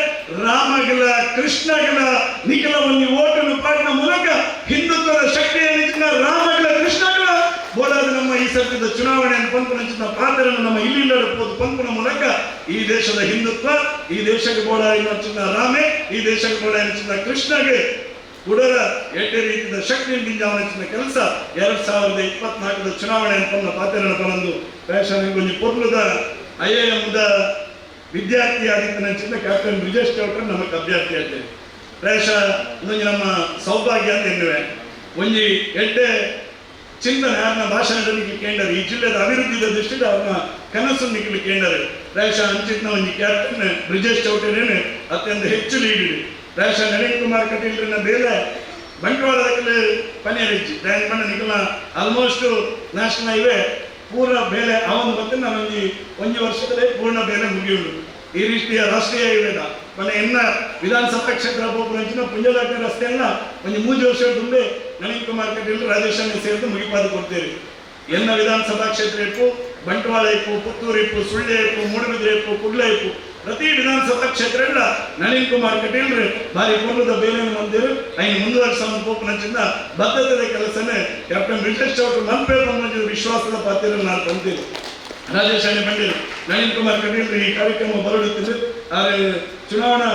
ರಾಮಗಿಲ, ಕೃಷ್ಣಗಿಲ ನಿಖಿಲ ಒಂದು ಓಟನ್ನು ಪಾಡಿನ ಮೂಲಕ ಹಿಂದುತ್ವದ ಶಕ್ತಿಯ ನಿಚಿನ ರಾಮಗಿಲ ಕೃಷ್ಣಗಳ ಬೋಡಾದ ನಮ್ಮ ಈ ಸತ್ತಿದ ಚುನಾವಣೆಯನ್ನು ಪಂಪಣಚಿನ ಪಾತ್ರವನ್ನು ನಮ್ಮ ಇಲ್ಲಿಲ್ಲ ಪಂಪನ ಮೂಲಕ ಈ ದೇಶದ ಹಿಂದುತ್ವ, ಈ ದೇಶಕ್ಕೆ ಬೋಡ ಚಿನ್ನ ರಾಮೆ, ಈ ದೇಶಕ್ಕೆ ಬೋಡ ಚಿನ್ನ ಕೃಷ್ಣಗೆ ಕುಡರ ಎಟ್ಟೆ ರೀತಿಯ ಶಕ್ತಿ ಬಿಂಜಾವನಿಸಿದ ಕೆಲಸ ಎರಡ್ ಸಾವಿರದ ಇಪ್ಪತ್ನಾಲ್ಕರ ಚುನಾವಣೆ ಅಂತ ಪಾತ್ರನ ಬಂದು ಫ್ಯಾಷನ್ ಕೊಂಚ ಪೊರ್ಲದ ಐ ಎ ಎಂದ ವಿದ್ಯಾರ್ಥಿ ಆಗಿದ್ದ ನಂಚಿನ ಕ್ಯಾಪ್ಟನ್ ಬ್ರಿಜೇಶ್ ಚೌಟ್ರ ನಮಗೆ ಅಭ್ಯರ್ಥಿ ಆಗ್ತೇವೆ ಪ್ರಾಯಶ ಒಂದೊಂದು ನಮ್ಮ ಸೌಭಾಗ್ಯ ಅಂತ ಎನ್ನುವೆ. ಒಂಜಿ ಎಡ್ಡೆ ಚಿನ್ನ ಯಾರನ್ನ ಭಾಷಣದಲ್ಲಿ ಕೇಂದ್ರ ಈ ಜಿಲ್ಲೆದ ಅಭಿವೃದ್ಧಿಯ ದೃಷ್ಟಿಯಿಂದ ಅವ್ರನ್ನ ಕನಸು ನಿಖಿಲು ಕೇಂದ್ರ ಪ್ರಾಯಶಃ ಅಂಚಿತ್ನ ಒಂದು ಕ್ಯಾಪ್ಟನ್ ಬ್ರಿಜೇಶ್ ಚೌಟರೇನೆ ಅತ್ಯಂತ ಹೆಚ್ಚು ಲೀಡ್ ಪ್ರಾಯಶಃ ನಳಿನ್ ಕುಮಾರ್ ಕಟೀಲ್ರನ್ನ ಬೇಲೆ ಬಂಟ್ವಾಳದಲ್ಲಿ ಪನಿಯರಿಜ್ಜಿ ಬ್ಯಾಂಕ್ ಮಣ್ಣ ನಿಖಲ ಆಲ್ಮೋಸ್ಟ್ ನ್ಯಾಷನಲ್ ಹೈವೇ ಪೂರ್ಣ ಬೇಲೆ ಅವನು ಮತ್ತೆ ನಾನೊಂದು ಒಂದು ವರ್ಷದಲ್ಲೇ ಪೂರ್ಣ ಬೇಲೆ ಮುಗಿಯುವುದು. ಈ ರೀತಿಯ ರಾಷ್ಟ್ರೀಯ ಹೈವೇದ ಮನೆ ಎನ್ನ ವಿಧಾನಸಭಾ ಕ್ಷೇತ್ರ ಹೋಗುವಂಚಿನ ಪುಂಜಲಾಟ ರಸ್ತೆಯನ್ನ ಒಂದು ಮೂರು ವರ್ಷ ತುಂಬೆ ನಳಿನ್ ಕುಮಾರ್ ಕಟೀಲ್ ರಾಜೇಶ್ ಅನ್ನ ಸೇರಿದು ಮುಗಿಪಾದು ಕೊಡ್ತೀರಿ ಎನ್ನ ವಿಧಾನಸಭಾ ಕ್ಷೇತ್ರ ಇಪ್ಪು ಬಂಟ್ವಾಳ ಇಪ್ಪು ಪುತ್ತೂರು ಇಪ್ಪು ಸುಳ್ಳೆ ಇಪ್ಪು ಮೂಡುಬಿದ್ರೆ ಇಪ್ಪು ಕುಡ್ಲೆ ಇಪ್ಪು ಪ್ರತಿ ವಿಧಾನಸಭಾ ಕ್ಷೇತ್ರಗಳ ನಳಿನ್ ಕುಮಾರ್ ಕಟೀಲ್ ಬಾರಿ ಪೂರ್ವದ ಬೇಲೆಯನ್ನು ಮಂದಿರ ಐನ್ ಮುಂದುವರಿಸ ಪೋಪನಚಿಂದ ಬದ್ಧತೆಯ ಕೆಲಸನೇ ಕ್ಯಾಪ್ಟನ್ ಚೌಟ್ರು. ಮನ್ಪೇ ಮಂಜು ವಿಶ್ವಾಸದ ಪಾತ್ರ ನಾನು ತಂದಿರು ರಾಜೇಶ್ ಬಂದಿರು ನಳಿನ್ ಕುಮಾರ್ ಕಟೀಲ್ ಈ ಕಾರ್ಯಕ್ರಮ ಬರಡುತ್ತಿದ್ದು ಆದರೆ ಚುನಾವಣಾ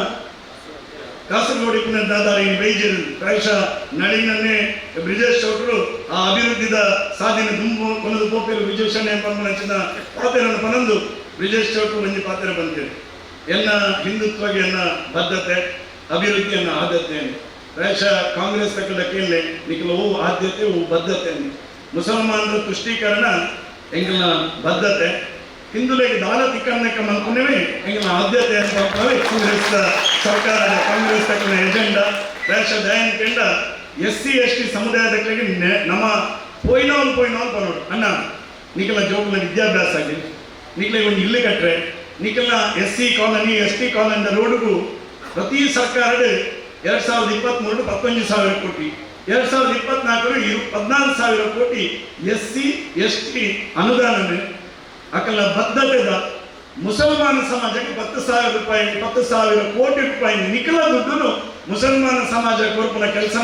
ಕಾಸರಗೋಡು ದಾದಾರ ಈ ಬೈಜರು ಪ್ರಾಯಶಃ ನಳಿನನ್ನೇ ಬ್ರಿಜೇಶ್ ಚೌಟ್ರು ಆ ಅಭಿವೃದ್ಧಿದ ಸಾಧನೆ ತುಂಬು ಕೊನದು ಪೋಪೇರು ಬ್ರಿಜೇಶ್ ಅಣ್ಣ ಪಂಪನಚಿನ ಪಾತ್ರವನ್ನು ಪನಂದು ಬ್ರಿಜೇಶ್ ಚೌಟ್ರು ಮಂದಿ ಪಾತ್ರ ಬಂದಿರು ಎನ್ನ ಹಿಂದುತ್ವಕ್ಕೆ ಎನ್ನ ಬದ್ಧತೆ ಅಭಿವೃದ್ಧಿಯನ್ನ ಆದ್ಯತೆ ಪ್ರಾಯಶಃ ಕಾಂಗ್ರೆಸ್ ತಕ್ಕದ ಕೇಳಿ ನಿಖಲ ಹೂ ಆದ್ಯತೆ ಹೂ ಬದ್ಧತೆ ಮುಸಲ್ಮಾನರ ತುಷ್ಟೀಕರಣ ಎಂಗಲ ಬದ್ಧತೆ. ಹಿಂದುಳಿಗೆ ದಾಲ ತಿಕ್ಕನ್ನಕ್ಕೆ ಮಲ್ಕೊಂಡೇವೆ ಎಂಗಲ ಆದ್ಯತೆ ಅಂತ ಕಾಂಗ್ರೆಸ್ ಸರ್ಕಾರದ ಕಾಂಗ್ರೆಸ್ ತಕ್ಕನ ಎಜೆಂಡಾ ಪ್ರಾಯಶಃ ದಯನ್ ಕೆಂಡ ಎಸ್ ಸಿ ಎಸ್ ಟಿ ಸಮುದಾಯದ ಕಡೆಗೆ ನಮ್ಮ ಪೋಯ್ನವನ್ ಪೋಯ್ನವನ್ ಬರೋಣ ಅಣ್ಣ, ನಿಖಲ ಜೋಗ ವಿದ್ಯಾಭ್ಯಾಸ ಆಗಿ ನಿಖಲ ಒಂದು ಇಲ್ಲಿ ಕಟ್ರೆ ನಿಖಲ S C colony, S T colony ರೋಡ್ಗೂ ಪ್ರತಿ ಸರ್ಕಾರದ ಎರಡು ಸಾವಿರದ ಇಪ್ಪತ್ತ್ಮೂರು ಪತ್ತೊಂದು ಸಾವಿರ ಕೋಟಿ, ಎರಡು ಸಾವಿರದ ಇಪ್ಪತ್ನಾಲ್ಕರ ಇರು ಹದಿನಾಲ್ಕು ಸಾವಿರ ಕೋಟಿ ಎಸ್ ಸಿ, ಎಸ್ ಟಿ ಅನುದಾನ ಅಕಲ ಬದ್ಧತೆದ ಮುಸಲ್ಮಾನ ಸಮಾಜಕ್ಕೆ ಪತ್ತು ಸಾವಿರ ರೂಪಾಯಿ ಇಪ್ಪತ್ತು ಸಾವಿರ ಕೋಟಿ ರೂಪಾಯಿ ನಿಖಲ ದುಡ್ಡು ಮುಸಲ್ಮಾನ ಸಮಾಜ ಕೊರ್ಪನ ಕೆಲಸ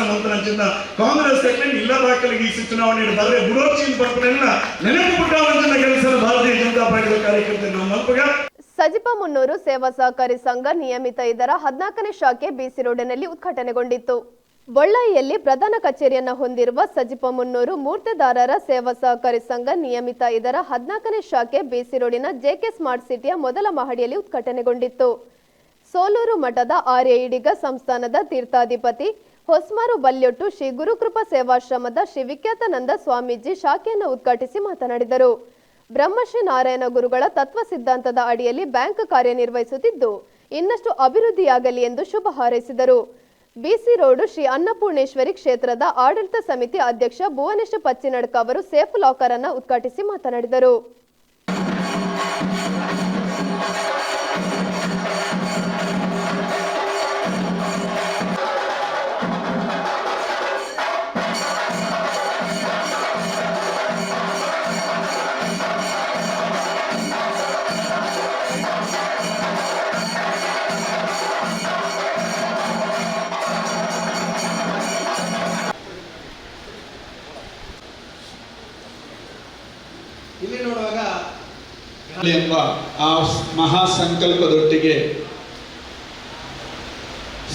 ಚಿನ್ನ ಕಾಂಗ್ರೆಸ್ ಇಲ್ಲ ಬಾಕಲಿಗೆ ಈ ಚುನಾವಣೆ ಬರೇ ಬುಡೋಚಿನ ಬರ್ಪನೆಲ್ಲ ನೆನಪು ಪುಟ್ಟ ಕೆಲಸ ಭಾರತೀಯ ಜನತಾ ಪಾರ್ಟಿಯ ಕಾರ್ಯಕರ್ತರು ನಾವು ಮಲ್ಪಗ ಸಜಿಪ ಮುನ್ನೂರು ಸೇವಾ ಸಹಕಾರಿ ಸಂಘ ನಿಯಮಿತ ಇದರ ಹದಿನಾಲ್ಕನೇ ಶಾಖೆ ಬಿಸಿ ರೋಡಿನಲ್ಲಿ ಉದ್ಘಾಟನೆಗೊಂಡಿತ್ತು. ಬಳ್ಳಾರಿಯಲ್ಲಿ ಪ್ರಧಾನ ಕಚೇರಿಯನ್ನು ಹೊಂದಿರುವ ಸಜಿಪ ಮುನ್ನೂರು ಮೂರ್ತಿದಾರರ ಸೇವಾ ಸಹಕಾರಿ ಸಂಘ ನಿಯಮಿತ ಇದರ ಹದಿನಾಲ್ಕನೇ ಶಾಖೆ ಬಿಸಿ ರೋಡಿನ ಜೆಕೆ ಸ್ಮಾರ್ಟ್ ಸಿಟಿಯ ಮೊದಲ ಮಹಡಿಯಲ್ಲಿ ಉದ್ಘಾಟನೆಗೊಂಡಿತ್ತು. ಸೋಲೂರು ಮಠದ ಆರ್ಯ ಇಡಿಗ ಸಂಸ್ಥಾನದ ತೀರ್ಥಾಧಿಪತಿ ಹೊಸ್ಮಾರು ಬಲ್ಯೊಟ್ಟು ಶ್ರೀ ಗುರುಕೃಪಾ ಸೇವಾಶ್ರಮದ ಶ್ರೀ ವಿಖ್ಯಾತನಂದ ಸ್ವಾಮೀಜಿ ಶಾಖೆಯನ್ನು ಉದ್ಘಾಟಿಸಿ ಮಾತನಾಡಿದರು. ಬ್ರಹ್ಮಶ್ರೀ ನಾರಾಯಣ ಗುರುಗಳ ತತ್ವ ಸಿದ್ಧಾಂತದ ಅಡಿಯಲ್ಲಿ ಬ್ಯಾಂಕ್ ಕಾರ್ಯನಿರ್ವಹಿಸುತ್ತಿದ್ದು, ಇನ್ನಷ್ಟು ಅಭಿವೃದ್ಧಿಯಾಗಲಿ ಎಂದು ಶುಭ ಹಾರೈಸಿದರು. ಬಿಸಿ ರೋಡ್ ಶ್ರೀ ಅನ್ನಪೂರ್ಣೇಶ್ವರಿ ಕ್ಷೇತ್ರದ ಆಡಳಿತ ಸಮಿತಿ ಅಧ್ಯಕ್ಷ ಭುವನೇಶ ಪಚ್ಚಿನಡ್ಕ ಅವರು ಸೇಫ್ ಲಾಕರ್ ಅನ್ನು ಉದ್ಘಾಟಿಸಿ ಮಾತನಾಡಿದರು. ಎಂಬ ಆ ಮಹಾ ಸಂಕಲ್ಪದೊಟ್ಟಿಗೆ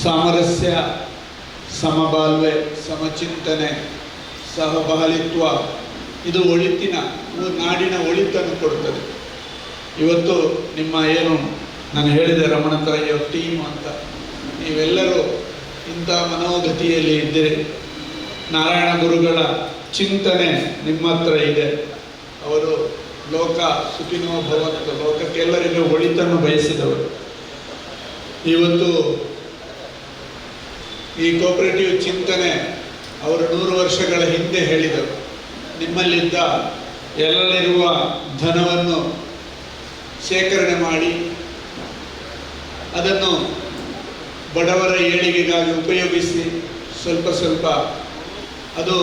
ಸಾಮರಸ್ಯ, ಸಮಬಾಲ್ವೆ, ಸಮಚಿಂತನೆ, ಸಹಬಾಲಿತ್ವ, ಇದು ಒಳಿತಿನ ನಾಡಿನ ಒಳಿತನ್ನು ಕೊಡುತ್ತದೆ. ಇವತ್ತು ನಿಮ್ಮ ಏನು, ನಾನು ಹೇಳಿದೆ ರಮಣತ್ರಯ್ಯ ಟೀಮ್ ಅಂತ. ನೀವೆಲ್ಲರೂ ಇಂಥ ಮನೋಗತಿಯಲ್ಲಿ ಇದ್ದೀರಿ. ನಾರಾಯಣ ಗುರುಗಳ ಚಿಂತನೆ ನಿಮ್ಮ ಹತ್ರ ಇದೆ. ಅವರು ಲೋಕ ಸುಖಿನೋ ಲೋಕಕ್ಕೆ ಲೋಕಕ್ಕೆಲ್ಲರಿಗೂ ಒಳಿತನ್ನು ಬಯಸಿದವರು. ಇವತ್ತು ಈ ಕೋಪರೇಟಿವ್ ಚಿಂತನೆ ಅವರು ನೂರು ವರ್ಷಗಳ ಹಿಂದೆ ಹೇಳಿದರು. ನಿಮ್ಮಲ್ಲಿದ್ದ ಎಲ್ಲರಿರುವ ಧನವನ್ನು ಶೇಖರಣೆ ಮಾಡಿ, ಅದನ್ನು ಬಡವರ ಏಳಿಗೆಗಾಗಿ ಉಪಯೋಗಿಸಿ, ಸ್ವಲ್ಪ ಸ್ವಲ್ಪ ಅದು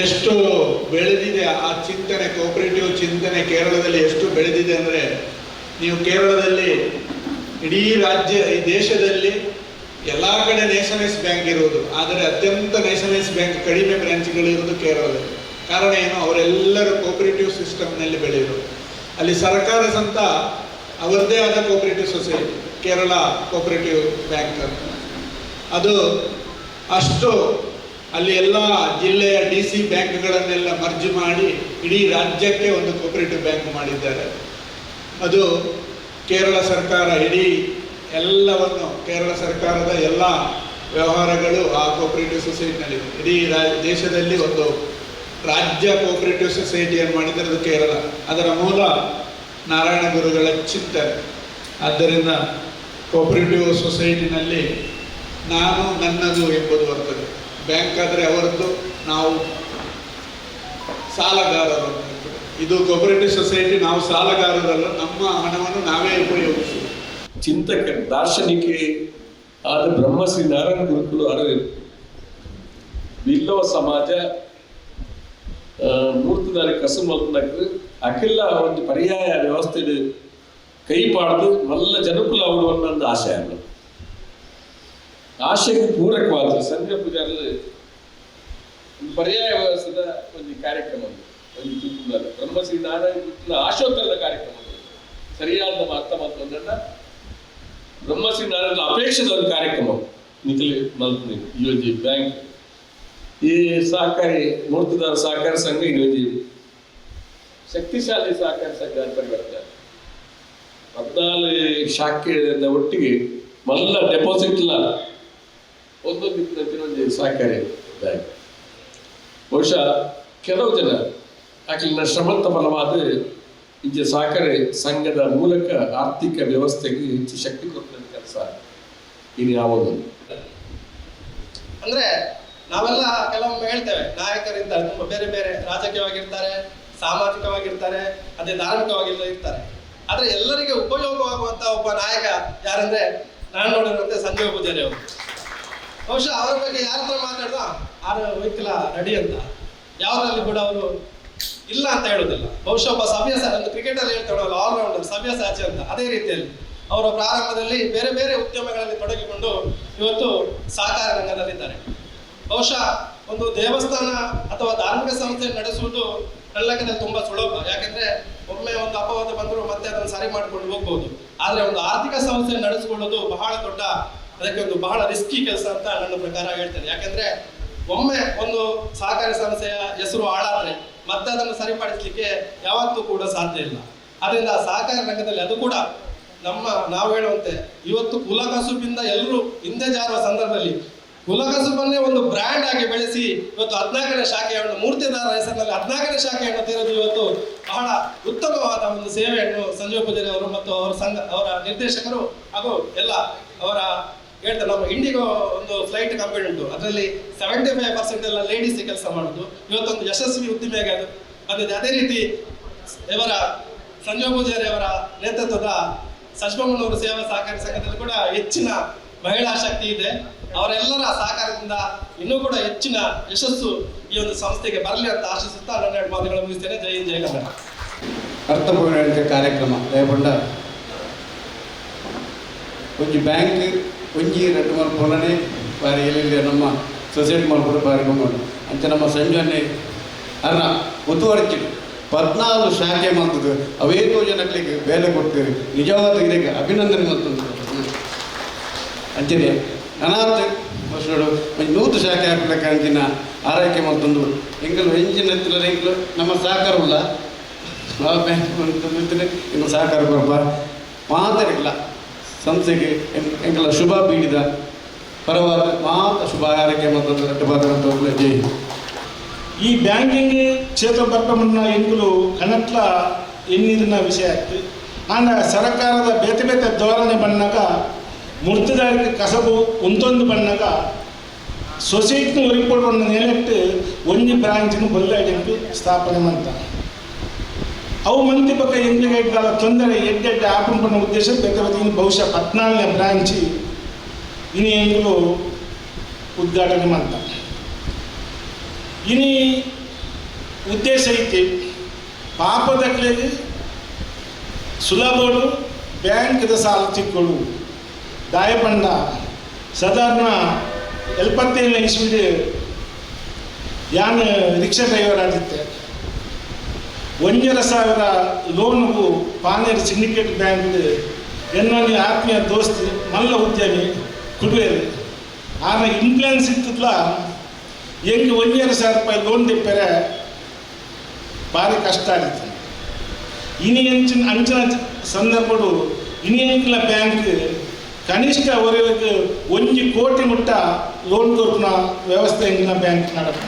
ಎಷ್ಟು ಬೆಳೆದಿದೆ ಆ ಚಿಂತನೆ ಕೋಪರೇಟಿವ್ ಚಿಂತನೆ ಕೇರಳದಲ್ಲಿ ಎಷ್ಟು ಬೆಳೆದಿದೆ ಅಂದರೆ, ನೀವು ಕೇರಳದಲ್ಲಿ ಇಡೀ ರಾಜ್ಯ, ಈ ದೇಶದಲ್ಲಿ ಎಲ್ಲ ಕಡೆ ನೇಷನಲೈಸ್ ಬ್ಯಾಂಕ್ ಇರುವುದು. ಆದರೆ ಅತ್ಯಂತ ನೇಷನಲೈಸ್ ಬ್ಯಾಂಕ್ ಕಡಿಮೆ ಬ್ರಾಂಚ್ಗಳಿರುವುದು ಕೇರಳದಲ್ಲಿ. ಕಾರಣ ಏನು? ಅವರೆಲ್ಲರೂ ಕೋಪರೇಟಿವ್ ಸಿಸ್ಟಮ್ನಲ್ಲಿ ಬೆಳೆಯೋರು ಅಲ್ಲಿ ಸರ್ಕಾರ ಸಂತ ಅವರದೇ ಆದ cooperative society Kerala cooperative bank ಅಂತ. ಅದು ಅಷ್ಟು ಅಲ್ಲಿ ಎಲ್ಲ ಜಿಲ್ಲೆಯ ಡಿ ಸಿ ಬ್ಯಾಂಕ್ಗಳನ್ನೆಲ್ಲ ಮರ್ಜ್ ಮಾಡಿ ಇಡೀ ರಾಜ್ಯಕ್ಕೆ ಒಂದು ಕೋಪರೇಟಿವ್ ಬ್ಯಾಂಕ್ ಮಾಡಿದ್ದಾರೆ. ಅದು ಕೇರಳ ಸರ್ಕಾರ, ಇಡೀ ಎಲ್ಲವನ್ನು ಕೇರಳ ಸರ್ಕಾರದ ಎಲ್ಲ ವ್ಯವಹಾರಗಳು ಆ ಕೋಪರೇಟಿವ್ ಸೊಸೈಟಿನಲ್ಲಿ ಇಡೀ ರಾ, ದೇಶದಲ್ಲಿ ಒಂದು ರಾಜ್ಯ ಕೋಪರೇಟಿವ್ ಸೊಸೈಟಿಯನ್ನು ಮಾಡಿದರೆ ಕೇರಳ. ಅದರ ಮೂಲ ನಾರಾಯಣ ಗುರುಗಳ ಚಿಂತನೆ. ಆದ್ದರಿಂದ ಕೋಪರೇಟಿವ್ ಸೊಸೈಟಿನಲ್ಲಿ ನಾನು ನನ್ನದು ಎಂಬುದು ಬರ್ತದೆ ಬ್ಯಾಂಕ್ ಆದರೆ ಅವರದ್ದು ನಾವು ಸಾಲಗಾರರು ಇದು ಕೋಪರೇಟಿವ್ ಸೊಸೈಟಿ ನಾವು ಸಾಲಗಾರರಲ್ಲ, ನಮ್ಮ ಹಣವನ್ನು ನಾವೇ ಉಪಯೋಗಿಸುವುದು. ಚಿಂತಕ ದಾರ್ಶನಿಕೆ ಆದ ಬ್ರಹ್ಮಶ್ರೀ ನಾರಾಯಣ ಗುರುಕುಲು ಅರವಿ ಬಿಲ್ಲವ ಸಮಾಜ ಮೂರ್ತಿದಾರಿ ಮೂರ್ತದಾರಿ ಕಸು ಮಲ್ಪನಕ್ರು ಅಖಿಲ ಒಂದು ಪರ್ಯಾಯ ವ್ಯವಸ್ಥೆ ಕೈ ಪಾಡ್ದು ಮಲ್ಲ ಜನಕುಲ ಅವರು ಒಂದು ಆಶಯ ಅಲ್ಲ ಆಶೆಗೆ ಪೂರಕವಾದ ಸಂಜೆ ಪೂಜಾರಲ್ಲಿ ಒಂದು ವ್ಯವಸ್ಥದ ಒಂದು ಕಾರ್ಯಕ್ರಮ. ಒಂದು ತೂಕುದಾರ ಬ್ರಹ್ಮಶ್ರೀ ನಾರಾಯಣ ಆಶೋತ್ತರದ ಕಾರ್ಯಕ್ರಮ. ಸರಿಯಾದ ಅರ್ಥ ಮಾಡ್ಕೊಂಡ ಬ್ರಹ್ಮಶ್ರೀ ನಾರಾಯಣ ಅಪೇಕ್ಷಿತ ಒಂದು ಕಾರ್ಯಕ್ರಮ ನಿಖಲಿ ಮಲ್ಪನಿ ಯುವಜಿ ಬ್ಯಾಂಕ್. ಈ ಸಹಕಾರಿ ಮೂರ್ತಿದಾರ ಸಹಕಾರ ಸಂಘ ಯುವಜಿ ಶಕ್ತಿಶಾಲಿ ಸಹಕಾರ ಸಂಘ ಅಂತ ಪರಿವರ್ತನೆ ಹದಿನಾಲ್ಕು ಶಾಖೆ ಒಟ್ಟಿಗೆ ಮಲ್ಲ ಡೆಪಾಸಿಟ್ಲ ದಿಕ್ಕಿನ ಸಹಕಾರಿ ಬಹುಶಃ ಕೆಲವು ಜನ ಆಕಲಿನ ಶ್ರಮಂತ ಫಲವಾದ ಈ ಸಹಕಾರಿ ಸಂಘದ ಮೂಲಕ ಆರ್ಥಿಕ ವ್ಯವಸ್ಥೆಗೆ ಹೆಚ್ಚು ಶಕ್ತಿ ಕೊಟ್ಟಂತ ಕೆಲಸ ಇನ್ನು ಯಾವುದು? ಅಂದ್ರೆ ನಾವೆಲ್ಲ ಕೆಲವೊಮ್ಮೆ ಹೇಳ್ತೇವೆ ನಾಯಕರಿದ್ದಾರೆ ತುಂಬಾ ಬೇರೆ ಬೇರೆ ರಾಜಕೀಯವಾಗಿರ್ತಾರೆ, ಸಾಮಾಜಿಕವಾಗಿರ್ತಾರೆ, ಅದೇ ಧಾರ್ಮಿಕವಾಗಿಲ್ಲ ಇರ್ತಾರೆ. ಆದ್ರೆ ಎಲ್ಲರಿಗೆ ಉಪಯೋಗವಾಗುವಂತ ಒಬ್ಬ ನಾಯಕ ಯಾರಂದ್ರೆ, ನಾನು ನೋಡಿರುವಂತೆ ಸಂಜೀವ ಪೂಜಾರಿ ಅವರು. ಬಹುಶಃ ಅವರ ಬಗ್ಗೆ ಯಾರ ಹತ್ರ ಮಾತಾಡ್ದ ಆರ ವೈಕಲ ರೆಡಿ ಅಂತ. ಯಾವುದ್ರಲ್ಲಿ ಕೂಡ ಅವರು ಇಲ್ಲ ಅಂತ ಹೇಳುದಿಲ್ಲ ಬಹುಶಃ ಒಬ್ಬ ಸವ್ಯಸ ಒಂದು ಕ್ರಿಕೆಟ್ ಅಲ್ಲಿ ಹೇಳ್ತಾಳಲ್ಲ ಆಲ್ರೌಂಡರ್ ಆಚೆ ಅಂತ. ಅದೇ ರೀತಿಯಲ್ಲಿ ಅವರ ಪ್ರಾರಂಭದಲ್ಲಿ ಬೇರೆ ಬೇರೆ ಉದ್ಯಮಗಳಲ್ಲಿ ತೊಡಗಿಕೊಂಡು ಇವತ್ತು ಸಹಕಾರ ರಂಗದಲ್ಲಿದ್ದಾರೆ. ಬಹುಶಃ ಒಂದು ದೇವಸ್ಥಾನ ಅಥವಾ ಧಾರ್ಮಿಕ ಸಂಸ್ಥೆ ನಡೆಸುವುದು ಲೆಕ್ಕದಲ್ಲಿ ತುಂಬಾ ಸುಲಭ. ಯಾಕಂದ್ರೆ ಒಮ್ಮೆ ಒಂದು ಅಪವಾದ ಬಂದರೂ ಮತ್ತೆ ಅದನ್ನು ಸರಿ ಮಾಡ್ಕೊಂಡು ಹೋಗ್ಬೋದು. ಆದ್ರೆ ಒಂದು ಆರ್ಥಿಕ ಸಂಸ್ಥೆ ನಡೆಸಿಕೊಳ್ಳೋದು ಬಹಳ ದೊಡ್ಡ ಅದಕ್ಕೆ ಒಂದು ಬಹಳ ರಿಸ್ಕಿ ಕೆಲಸ ಅಂತ ನನ್ನ ಪ್ರಕಾರ ಹೇಳ್ತೇನೆ. ಯಾಕಂದ್ರೆ ಒಮ್ಮೆ ಒಂದು ಸಹಕಾರಿ ಸಂಸ್ಥೆಯ ಹೆಸರು ಹಾಳಾದ್ರೆ ಮತ್ತೆ ಅದನ್ನು ಸರಿಪಡಿಸಲಿಕ್ಕೆ ಯಾವತ್ತೂ ಕೂಡ ಸಾಧ್ಯ ಇಲ್ಲ. ಅದರಿಂದ ಸಹಕಾರಿ ರಂಗದಲ್ಲಿ ಅದು ಕೂಡ ನಮ್ಮ ನಾವು ಹೇಳುವಂತೆ ಇವತ್ತು ಕುಲಕಸುಬಿಂದ ಎಲ್ಲರೂ ಹಿಂದೆ ಜಾರುವ ಸಂದರ್ಭದಲ್ಲಿ ಕುಲಕಸುಬನ್ನೇ ಒಂದು ಬ್ರ್ಯಾಂಡ್ ಆಗಿ ಬೆಳೆಸಿ ಇವತ್ತು ಹದಿನಾಲ್ಕನೇ ಶಾಖೆಯನ್ನು ಮೂರ್ತಿದಾರ ಹೆಸರಿನಲ್ಲಿ ಹದಿನಾಲ್ಕನೇ ಶಾಖೆಯನ್ನು ತೆರೆದು ಇವತ್ತು ಬಹಳ ಉತ್ತಮವಾದ ಒಂದು ಸೇವೆಯನ್ನು ಸಂಜೀವ್ ಪೂಜಾರಿ ಅವರು ಮತ್ತು ಅವರ ಸಂಘ, ಅವರ ನಿರ್ದೇಶಕರು ಹಾಗೂ ಎಲ್ಲ ಅವರ ಹೇಳ್ತಾರೆ ನಮ್ಮ ಇಂಡಿಗೋ ಒಂದು ಫ್ಲೈಟ್ ಕಂಪನಿ ಉಂಟು. ಅದರಲ್ಲಿ ಸೆವೆಂಟಿ ಫೈವ್ ಪರ್ಸೆಂಟ್ ಎಲ್ಲ ಲೇಡೀಸ್ ಕೆಲಸ ಮಾಡುದು. ಇವತ್ತೊಂದು ಯಶಸ್ವಿ ಉದ್ದಿಮೆಯಾಗಿ ಅದು ಅದೇ ರೀತಿ ಇವರ ಸಂಜಯ್ ಪೂಜಾರಿ ಅವರ ನೇತೃತ್ವದ ಸಶ್ಮಮ್ಮನವರು ಸೇವಾ ಸಹಕಾರಿ ಸಂಘದಲ್ಲಿ ಕೂಡ ಹೆಚ್ಚಿನ ಮಹಿಳಾ ಶಕ್ತಿ ಇದೆ. ಅವರೆಲ್ಲರ ಸಹಕಾರದಿಂದ ಇನ್ನೂ ಕೂಡ ಹೆಚ್ಚಿನ ಯಶಸ್ಸು ಈ ಒಂದು ಸಂಸ್ಥೆಗೆ ಬರಲಿ ಅಂತ ಆಶಿಸುತ್ತಾ ನನ್ನ ಎರಡು ಮಾತುಗಳನ್ನು ಮುಗಿಸ್ತೇನೆ. ಜೈ ಹಿಂದ್, ಜೈ ಕನ್ನಡ. ಅರ್ಥಪೂರ್ಣ ಕಾರ್ಯಕ್ರಮ. ದಯಪಂಡ ಒಂದು ಬ್ಯಾಂಕ್ ಒಂಜಿ ರಡ್ಡು ಮಲ್ಪೊಲನೆ ಬಾರಿ ಎಲ್ಲಿಲ್ಲ ನಮ್ಮ ಸೊಸೈಟಿ ಮಾಡ್ಕೊಂಡು ಬಾರಿ ಬಂಗೋಡು ಅಂತ ನಮ್ಮ ಸಂಜೆ ಅರ್ನ ಉತ್ತುವರ್ಚಿ ಪದ್ನಾಲ್ಕು ಶಾಖೆ ಮಾಡ್ತದೆ ಅವೇನೋ ಜನಗಳಿಗೆ ಬೇಲೆ ಕೊಡ್ತೀರಿ. ನಿಜವಾದ ಇದಕ್ಕೆ ಅಭಿನಂದನೆ ಮತ್ತು ಅಂಚನೆ ಅನಾಥ ವರ್ಷಗಳು ನೂತು ಶಾಖೆ ಹಾಕ್ಲಿಕ್ಕೆ ಅಂಚಿನ ಆರೈಕೆ ಮಾಡ್ತಂದು ಹೆಂಗಲು ಹೆಂಚಿನ ಹತ್ತಿರ ಎಂಗಲು ನಮ್ಮ ಸಹಕಾರ ಆ ಬ್ಯಾಂಕ್ ಇನ್ನು ಸಹಕಾರ ಕೊರಪ ಮಾತಾಡಿಲ್ಲ ಸಂಸ್ಥೆಗೆ ಎಂಕಲ ಶುಭ ಬೀಡಿದ ಪರವಾದ ಮಾತ ಶುಭ ರಟ್ಟಬಾದ ಜೈ ಈ ಬ್ಯಾಂಕಿಂಗ್ ಕ್ಷೇತ್ರ ಬರ್ಪಮನ್ನ ಎಂಕುಲು ಕನಟ್ಲ ಎನ್ನೀರಿನ ವಿಷಯ ಆಗ್ತಿ ಆಂಡ ಸರ್ಕಾರದ ಬೇತೆ ಬೇತೆ ಧೋರಣೆ ಬಣ್ಣಗ, ಮುರ್ತುದಾರಿಗೆ ಕಸಬು ಒಂದೊಂದು ಬಣ್ಣಗ ಸೊಸೈಟಿನ ರಿಪೋರ್ಟ್ ಒಂದು ನೆಲೆಟ್ಟು ಒಂಜಿ ಬ್ರಾಂಚಿನ ಸ್ಥಾಪನೆ ಮಂತ ಅವು ಮಂದಿ ಎಂಗ್ಲಿಗೆ ಇಟ್ಟಾಗ ತೊಂದರೆ ಆಪನ್ ಪಣ್ಣ ಉದ್ದೇಶ ಬೇಕಾದ್ರೆ ಇನ್ನು ಬಹುಶಃ ಹದಿನಾಲ್ಕನೇ ಬ್ರಾಂಚಿ ಇನ್ನು ಎಂಗ್ಲು ಉದ್ಘಾಟನೆ ಮಾಡ್ತಾರೆ. ಇನಿ ಉದ್ದೇಶ ಐತಿ ಪಾಪದಕ್ಲೆಗೆ ಸುಲಭಗಳು, ಬ್ಯಾಂಕ್ದ ಸಾಲ ತಿಕ್ಕೊಳ್ಳು ದಾಯಪಂಡ ಸಾಧಾರಣ ಎಲ್ಪತ್ತೇಳನೇ ಇಸ್ವಿಡ್ ಯಾನ್ ರಿಕ್ಷಾ ಡ್ರೈವರ್ ಆಗಿದ್ದೆ. ಒಂದರ ಸಾವಿರ ಲೋನ್ಗೂ ಪಾನೇರ್ ಸಿಂಡಿಕೇಟ್ ಬ್ಯಾಂಕ್ ಎನ್ನೊಂದು ಆತ್ಮೀಯ ದೋಸ್ತಿ, ಮಲ್ಲ ಉದ್ಯಮಿ ಕುಡುವೇರು ಆಗ ಇನ್ಫ್ಲೂಯೆನ್ಸ್ ಇತ್ತಲ್ಲ, ಹೆಂಗೆ ಒಂದೂವರೆ ಸಾವಿರ ರೂಪಾಯಿ ಲೋನ್ ತಿಪ್ಪರೆ ಭಾರಿ ಕಷ್ಟ ಆಗಿತ್ತು. ಇನಿ ಅಂಚಿನ ಅಂಚಿನ ಸಂದರ್ಭಡು ಇನಿ ಅಂಚಿನ ಬ್ಯಾಂಕ್ ಕನಿಷ್ಠ ಅವರಿಗೆ ಒಂಜಿ ಕೋಟಿ ಮುಟ್ಟ ಲೋನ್ ತೋರ್ಪಿನ ವ್ಯವಸ್ಥೆ ಹೆಂಗಿನ ಬ್ಯಾಂಕ್ ನಡಪ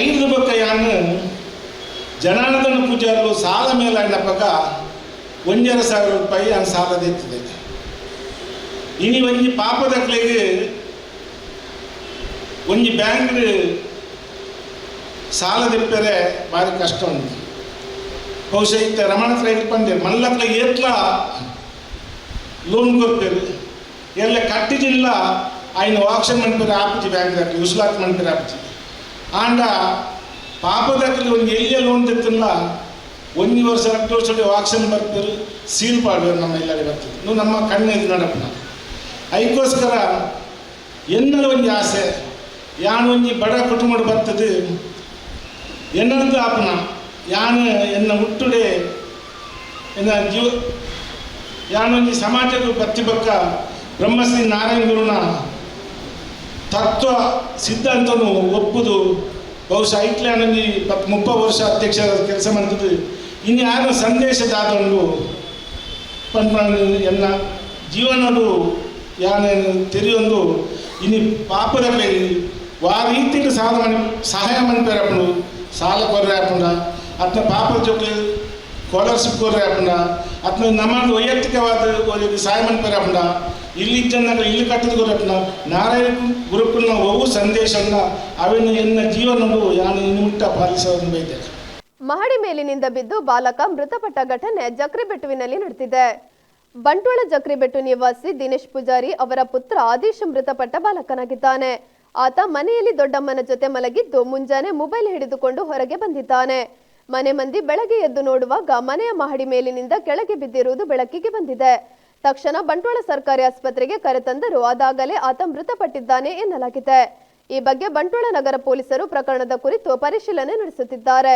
ಐದು ಬಕ್ಕ ಯಾನು ಜನಾರ್ದನ ಪೂಜಾರರು ಸಾಲ ಮೇಲೆ ಅಣ್ಣಪ್ಪಗ ಒಂಜರ ಸಾವಿರ ರೂಪಾಯಿ ಆ ಸಾಲ ಇರ್ತದೆ. ಇನಿ ಒಂಜಿ ಪಾಪದ ಕ್ಲೇಗೆ ಒಂಜಿ ಬ್ಯಾಂಕ್ ಸಾಲ ದಿಪ್ಪರೆ ಭಾರಿ ಕಷ್ಟ ಉಂಟು. ಬಹುಶಃ ಇತ್ತ ರಮಣ ಫ್ಲೈಟ್ ಬಂದೆ ಮಲ್ಲತ್ಲ ಏತ್ಲ ಲೋನ್ ಕೊಡ್ತೇವೆ. ಎಲ್ಲ ಕಟ್ಟಿದಿಲ್ಲ ಆಯ್ನ ವಾಕ್ಷನ್ ಮಾಡ್ತಾರೆ ಆಪ್ತಿ ಬ್ಯಾಂಕ್ ದಾಖಲೆ ಉಸಲಾತ್ ಆಪ್ತಿ ಆಂಡ ಪಾಪದಲ್ಲಿ ಒಂದು ಎಲ್ಲಿ ಲೋನ್ ತೆತ್ತಿಲ್ಲ ಒಂದು ವರ್ಷ, ಎರಡು ವರ್ಷ ವಾಕ್ಸನ್ ಬರ್ತಾರೆ ಸೀಲ್ ಪಾಡ್ಬೇಕು ನಮ್ಮ ಎಲ್ಲರಿಗೆ ಬರ್ತಿದ್ರು ನಮ್ಮ ಕಣ್ಣು ಇದು ನಡಪ್ಪ. ಅದಕ್ಕೋಸ್ಕರ ಎನ್ನಲ ಒಂದು ಆಸೆ. ಯಾನು ಒಂಜಿ ಬಡ ಕುಟುಂಬ ಬರ್ತದೆ. ಎನ್ನದ್ದು ಆಪನ ಯಾನು ಎನ್ನ ಹುಟ್ಟುಡೆ, ಎನ್ನ ಜೀವ ಯಾನೊಂದು ಸಮಾಜದ ಬತ್ತಿ ಪಕ್ಕ ಬ್ರಹ್ಮಶ್ರೀ ನಾರಾಯಣ ಗುರುನ ತತ್ವ ಸಿದ್ಧಾಂತನು ಒಪ್ಪುದು ಬಹುಶಃ ಐಟ್ಲೆ ಅನ್ನೊಂಜಿ ಪತ್ ಮುಪ್ಪ ವರ್ಷ ಅಧ್ಯಕ್ಷ ಕೆಲಸ ಮಾಡ್ತದೆ ಇನ್ನು ಯಾರು ಸಂದೇಶ ದಾದೊಂಡು ಪಂಪಂಡು ಎನ್ನ ಜೀವನಡು ಯಾನೇನು ತೆರೆಯೊಂದು ಇನ್ನು ಪಾಪದಲ್ಲಿ ವಾ ರೀತಿಗೆ ಸಾಲ ಮನಿ ಸಹಾಯ ಮನಿಪೇರಪ್ಪಡು ಸಾಲ ಕೊರ್ರೆ ಹಾಕೊಂಡ ಅತ್ನ ಪಾಪದ ಜೊತೆ ಸ್ಕಾಲರ್ಶಿಪ್ ಕೊರ್ರೆ ಹಾಕೊಂಡ ಅತ್ನ ನಮ್ಮ ವೈಯಕ್ತಿಕವಾದ ಒಂದು ಸಹಾಯ ಮನಿಪೇರಪ್ಪಡ ಇಲ್ಲಿ ಜನಗ ಇಲ್ಲಿ ಕಟ್ಟಿದ ಕೊರಪ್ಪನ ನಾರಾಯಣ ಗುರುಕುಲ್ನ ಒವು ಸಂದೇಶನ ಅವಿನ ಎನ್ನ ಜೀವನವು ಯಾನು ಇನ್ನು ಮುಟ್ಟ ಪಾಲಿಸೋದನ್ನು ಬೈತೆ ಮಹಡಿ ಮೇಲಿನಿಂದ ಬಿದ್ದು ಬಾಲಕ ಮೃತಪಟ್ಟ ಘಟನೆ ಜಕ್ರಿಬೆಟ್ಟುವಿನಲ್ಲಿ ನಡೆದಿದೆ. ಬಂಟ್ವಾಳ ಜಕ್ರಿಬೆಟ್ಟು ನಿವಾಸಿ ದಿನೇಶ್ ಪೂಜಾರಿ ಅವರ ಪುತ್ರ ಆದೀಶ್ ಮೃತಪಟ್ಟ ಬಾಲಕನಾಗಿದ್ದಾನೆ. ಆತ ಮನೆಯಲ್ಲಿ ದೊಡ್ಡಮ್ಮನ ಜೊತೆ ಮಲಗಿದ್ದು ಮುಂಜಾನೆ ಮೊಬೈಲ್ ಹಿಡಿದುಕೊಂಡು ಹೊರಗೆ ಬಂದಿದ್ದಾನೆ. ಮನೆ ಮಂದಿ ಬೆಳಗ್ಗೆ ಎದ್ದು ನೋಡುವಾಗ ಮನೆಯ ಮಹಡಿ ಮೇಲಿನಿಂದ ಕೆಳಗೆ ಬಿದ್ದಿರುವುದು ಬೆಳಕಿಗೆ ಬಂದಿದೆ. ತಕ್ಷಣ ಬಂಟ್ವಾಳ ಸರ್ಕಾರಿ ಆಸ್ಪತ್ರೆಗೆ ಕರೆತಂದರೂ ಅದಾಗಲೇ ಆತ ಮೃತಪಟ್ಟಿದ್ದಾನೆ ಎನ್ನಲಾಗಿದೆ. ಈ ಬಗ್ಗೆ ಬಂಟ್ವಾಳ ನಗರ ಪೊಲೀಸರು ಪ್ರಕರಣದ ಕುರಿತು ಪರಿಶೀಲನೆ ನಡೆಸುತ್ತಿದ್ದಾರೆ.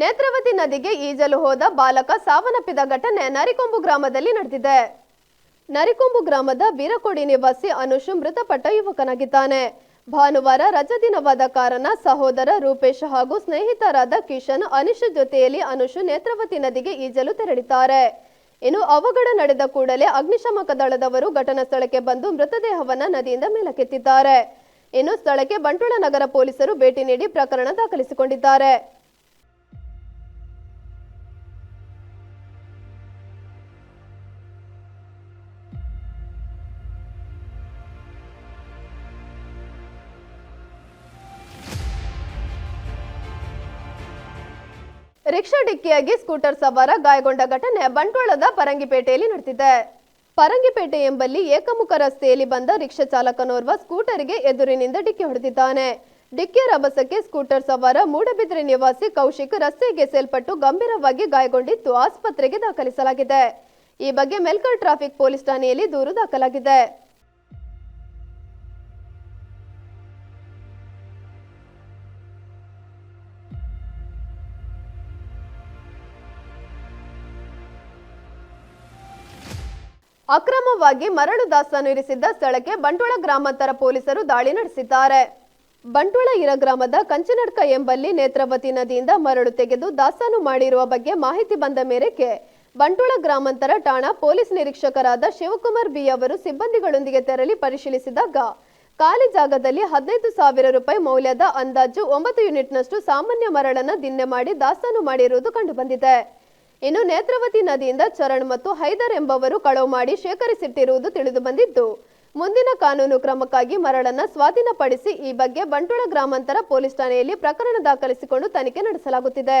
ನೇತ್ರಾವತಿ ನದಿಗೆ ಈಜಲು ಹೋದ ಬಾಲಕ ಸಾವನ್ನಪ್ಪಿದ ಘಟನೆ ನರಿಕೊಂಬು ಗ್ರಾಮದಲ್ಲಿ ನಡೆದಿದೆ. ನರಿಕೊಂಬು ಗ್ರಾಮದ ಬೀರಕೋಡಿ ನಿವಾಸಿ ಅನುಷ್ ಮೃತಪಟ್ಟ ಯುವಕನಾಗಿದ್ದಾನೆ. ಭಾನುವಾರ ರಜಾದಿನವಾದ ಕಾರಣ ಸಹೋದರ ರೂಪೇಶ್ ಹಾಗೂ ಸ್ನೇಹಿತರಾದ ಕಿಶನ್ ಅನಿಶ್ ಜೊತೆಯಲ್ಲಿ ಅನುಷ್ ನೇತ್ರಾವತಿ ನದಿಗೆ ಈಜಲು ತೆರಳಿದ್ದಾರೆ. ಇನ್ನು ಅವಘಡ ನಡೆದ ಕೂಡಲೇ ಅಗ್ನಿಶಾಮಕ ದಳದವರು ಘಟನಾ ಸ್ಥಳಕ್ಕೆ ಬಂದು ಮೃತದೇಹವನ್ನ ನದಿಯಿಂದ ಮೇಲಕ್ಕೆತ್ತಿದ್ದಾರೆ. ಇನ್ನು ಸ್ಥಳಕ್ಕೆ ಬಂಟುಳ ನಗರ ಪೊಲೀಸರು ಭೇಟಿ ನೀಡಿ ಪ್ರಕರಣ ದಾಖಲಿಸಿಕೊಂಡಿದ್ದಾರೆ. ರಿಕ್ಷಾ ಡಿಕ್ಕಿಯಾಗಿ ಸ್ಕೂಟರ್ ಸವಾರ ಗಾಯಗೊಂಡ ಘಟನೆ ಬಂಟ್ವಾಳದ ಪರಂಗಿಪೇಟೆಯಲ್ಲಿ ನಡೆದಿದೆ. ಪರಂಗಿಪೇಟೆ ಎಂಬಲ್ಲಿ ಏಕಮುಖ ರಸ್ತೆಯಲ್ಲಿ ಬಂದ ರಿಕ್ಷಾ ಚಾಲಕನೋರ್ವ ಸ್ಕೂಟರ್ಗೆ ಎದುರಿನಿಂದ ಡಿಕ್ಕಿ ಹೊಡೆದಿದ್ದಾನೆ. ಡಿಕ್ಕಿಯ ರಭಸಕ್ಕೆ ಸ್ಕೂಟರ್ ಸವಾರ ಮೂಡಬಿದ್ರೆ ನಿವಾಸಿ ಕೌಶಿಕ್ ರಸ್ತೆಗೆ ಸೇಲ್ಪಟ್ಟು ಗಂಭೀರವಾಗಿ ಗಾಯಗೊಂಡಿದ್ದು ಆಸ್ಪತ್ರೆಗೆ ದಾಖಲಿಸಲಾಗಿದೆ. ಈ ಬಗ್ಗೆ ಮೆಲ್ಕಲ್ ಟ್ರಾಫಿಕ್ ಪೊಲೀಸ್ ಠಾಣೆಯಲ್ಲಿ ದೂರು ದಾಖಲಾಗಿದೆ. ಅಕ್ರಮವಾಗಿ ಮರಳು ದಾಸ್ತಾನು ಇರಿಸಿದ್ದ ಸ್ಥಳಕ್ಕೆ ಬಂಟ್ವಾಳ ಗ್ರಾಮಾಂತರ ಪೊಲೀಸರು ದಾಳಿ ನಡೆಸಿದ್ದಾರೆ. ಬಂಟ್ವಾಳ ಇರ ಗ್ರಾಮದ ಕಂಚನಡ್ಕ ಎಂಬಲ್ಲಿ ನೇತ್ರಾವತಿ ನದಿಯಿಂದ ಮರಳು ತೆಗೆದು ದಾಸ್ತಾನು ಮಾಡಿರುವ ಬಗ್ಗೆ ಮಾಹಿತಿ ಬಂದ ಮೇರೆಗೆ ಬಂಟ್ವಾಳ ಗ್ರಾಮಾಂತರ ಠಾಣಾ ಪೊಲೀಸ್ ನಿರೀಕ್ಷಕರಾದ ಶಿವಕುಮಾರ್ ಬಿ ಅವರು ಸಿಬ್ಬಂದಿಗಳೊಂದಿಗೆ ತೆರಳಿ ಪರಿಶೀಲಿಸಿದಾಗ ಖಾಲಿ ಜಾಗದಲ್ಲಿ ಹದಿನೈದು ಸಾವಿರ ರೂಪಾಯಿ ಮೌಲ್ಯದ ಅಂದಾಜು ಒಂಬತ್ತು ಯೂನಿಟ್ನಷ್ಟು ಸಾಮಾನ್ಯ ಮರಳನ್ನು ದಿನ್ನೆ ಮಾಡಿ ದಾಸ್ತಾನು ಮಾಡಿರುವುದು ಕಂಡುಬಂದಿದೆ. ಇನ್ನು ನೇತ್ರಾವತಿ ನದಿಯಿಂದ ಚರಣ್ ಮತ್ತು ಹೈದರ್ ಎಂಬವರು ಕಳವು ಮಾಡಿ ಶೇಖರಿಸಿಟ್ಟಿರುವುದು ತಿಳಿದು ಬಂದಿದ್ದು, ಮುಂದಿನ ಕಾನೂನು ಕ್ರಮಕ್ಕಾಗಿ ಮರಳನ್ನ ಸ್ವಾಧೀನಪಡಿಸಿ ಈ ಬಗ್ಗೆ ಬಂಟುಳ ಗ್ರಾಮಾಂತರ ಪೊಲೀಸ್ ಠಾಣೆಯಲ್ಲಿ ಪ್ರಕರಣ ದಾಖಲಿಸಿಕೊಂಡು ತನಿಖೆ ನಡೆಸಲಾಗುತ್ತಿದೆ.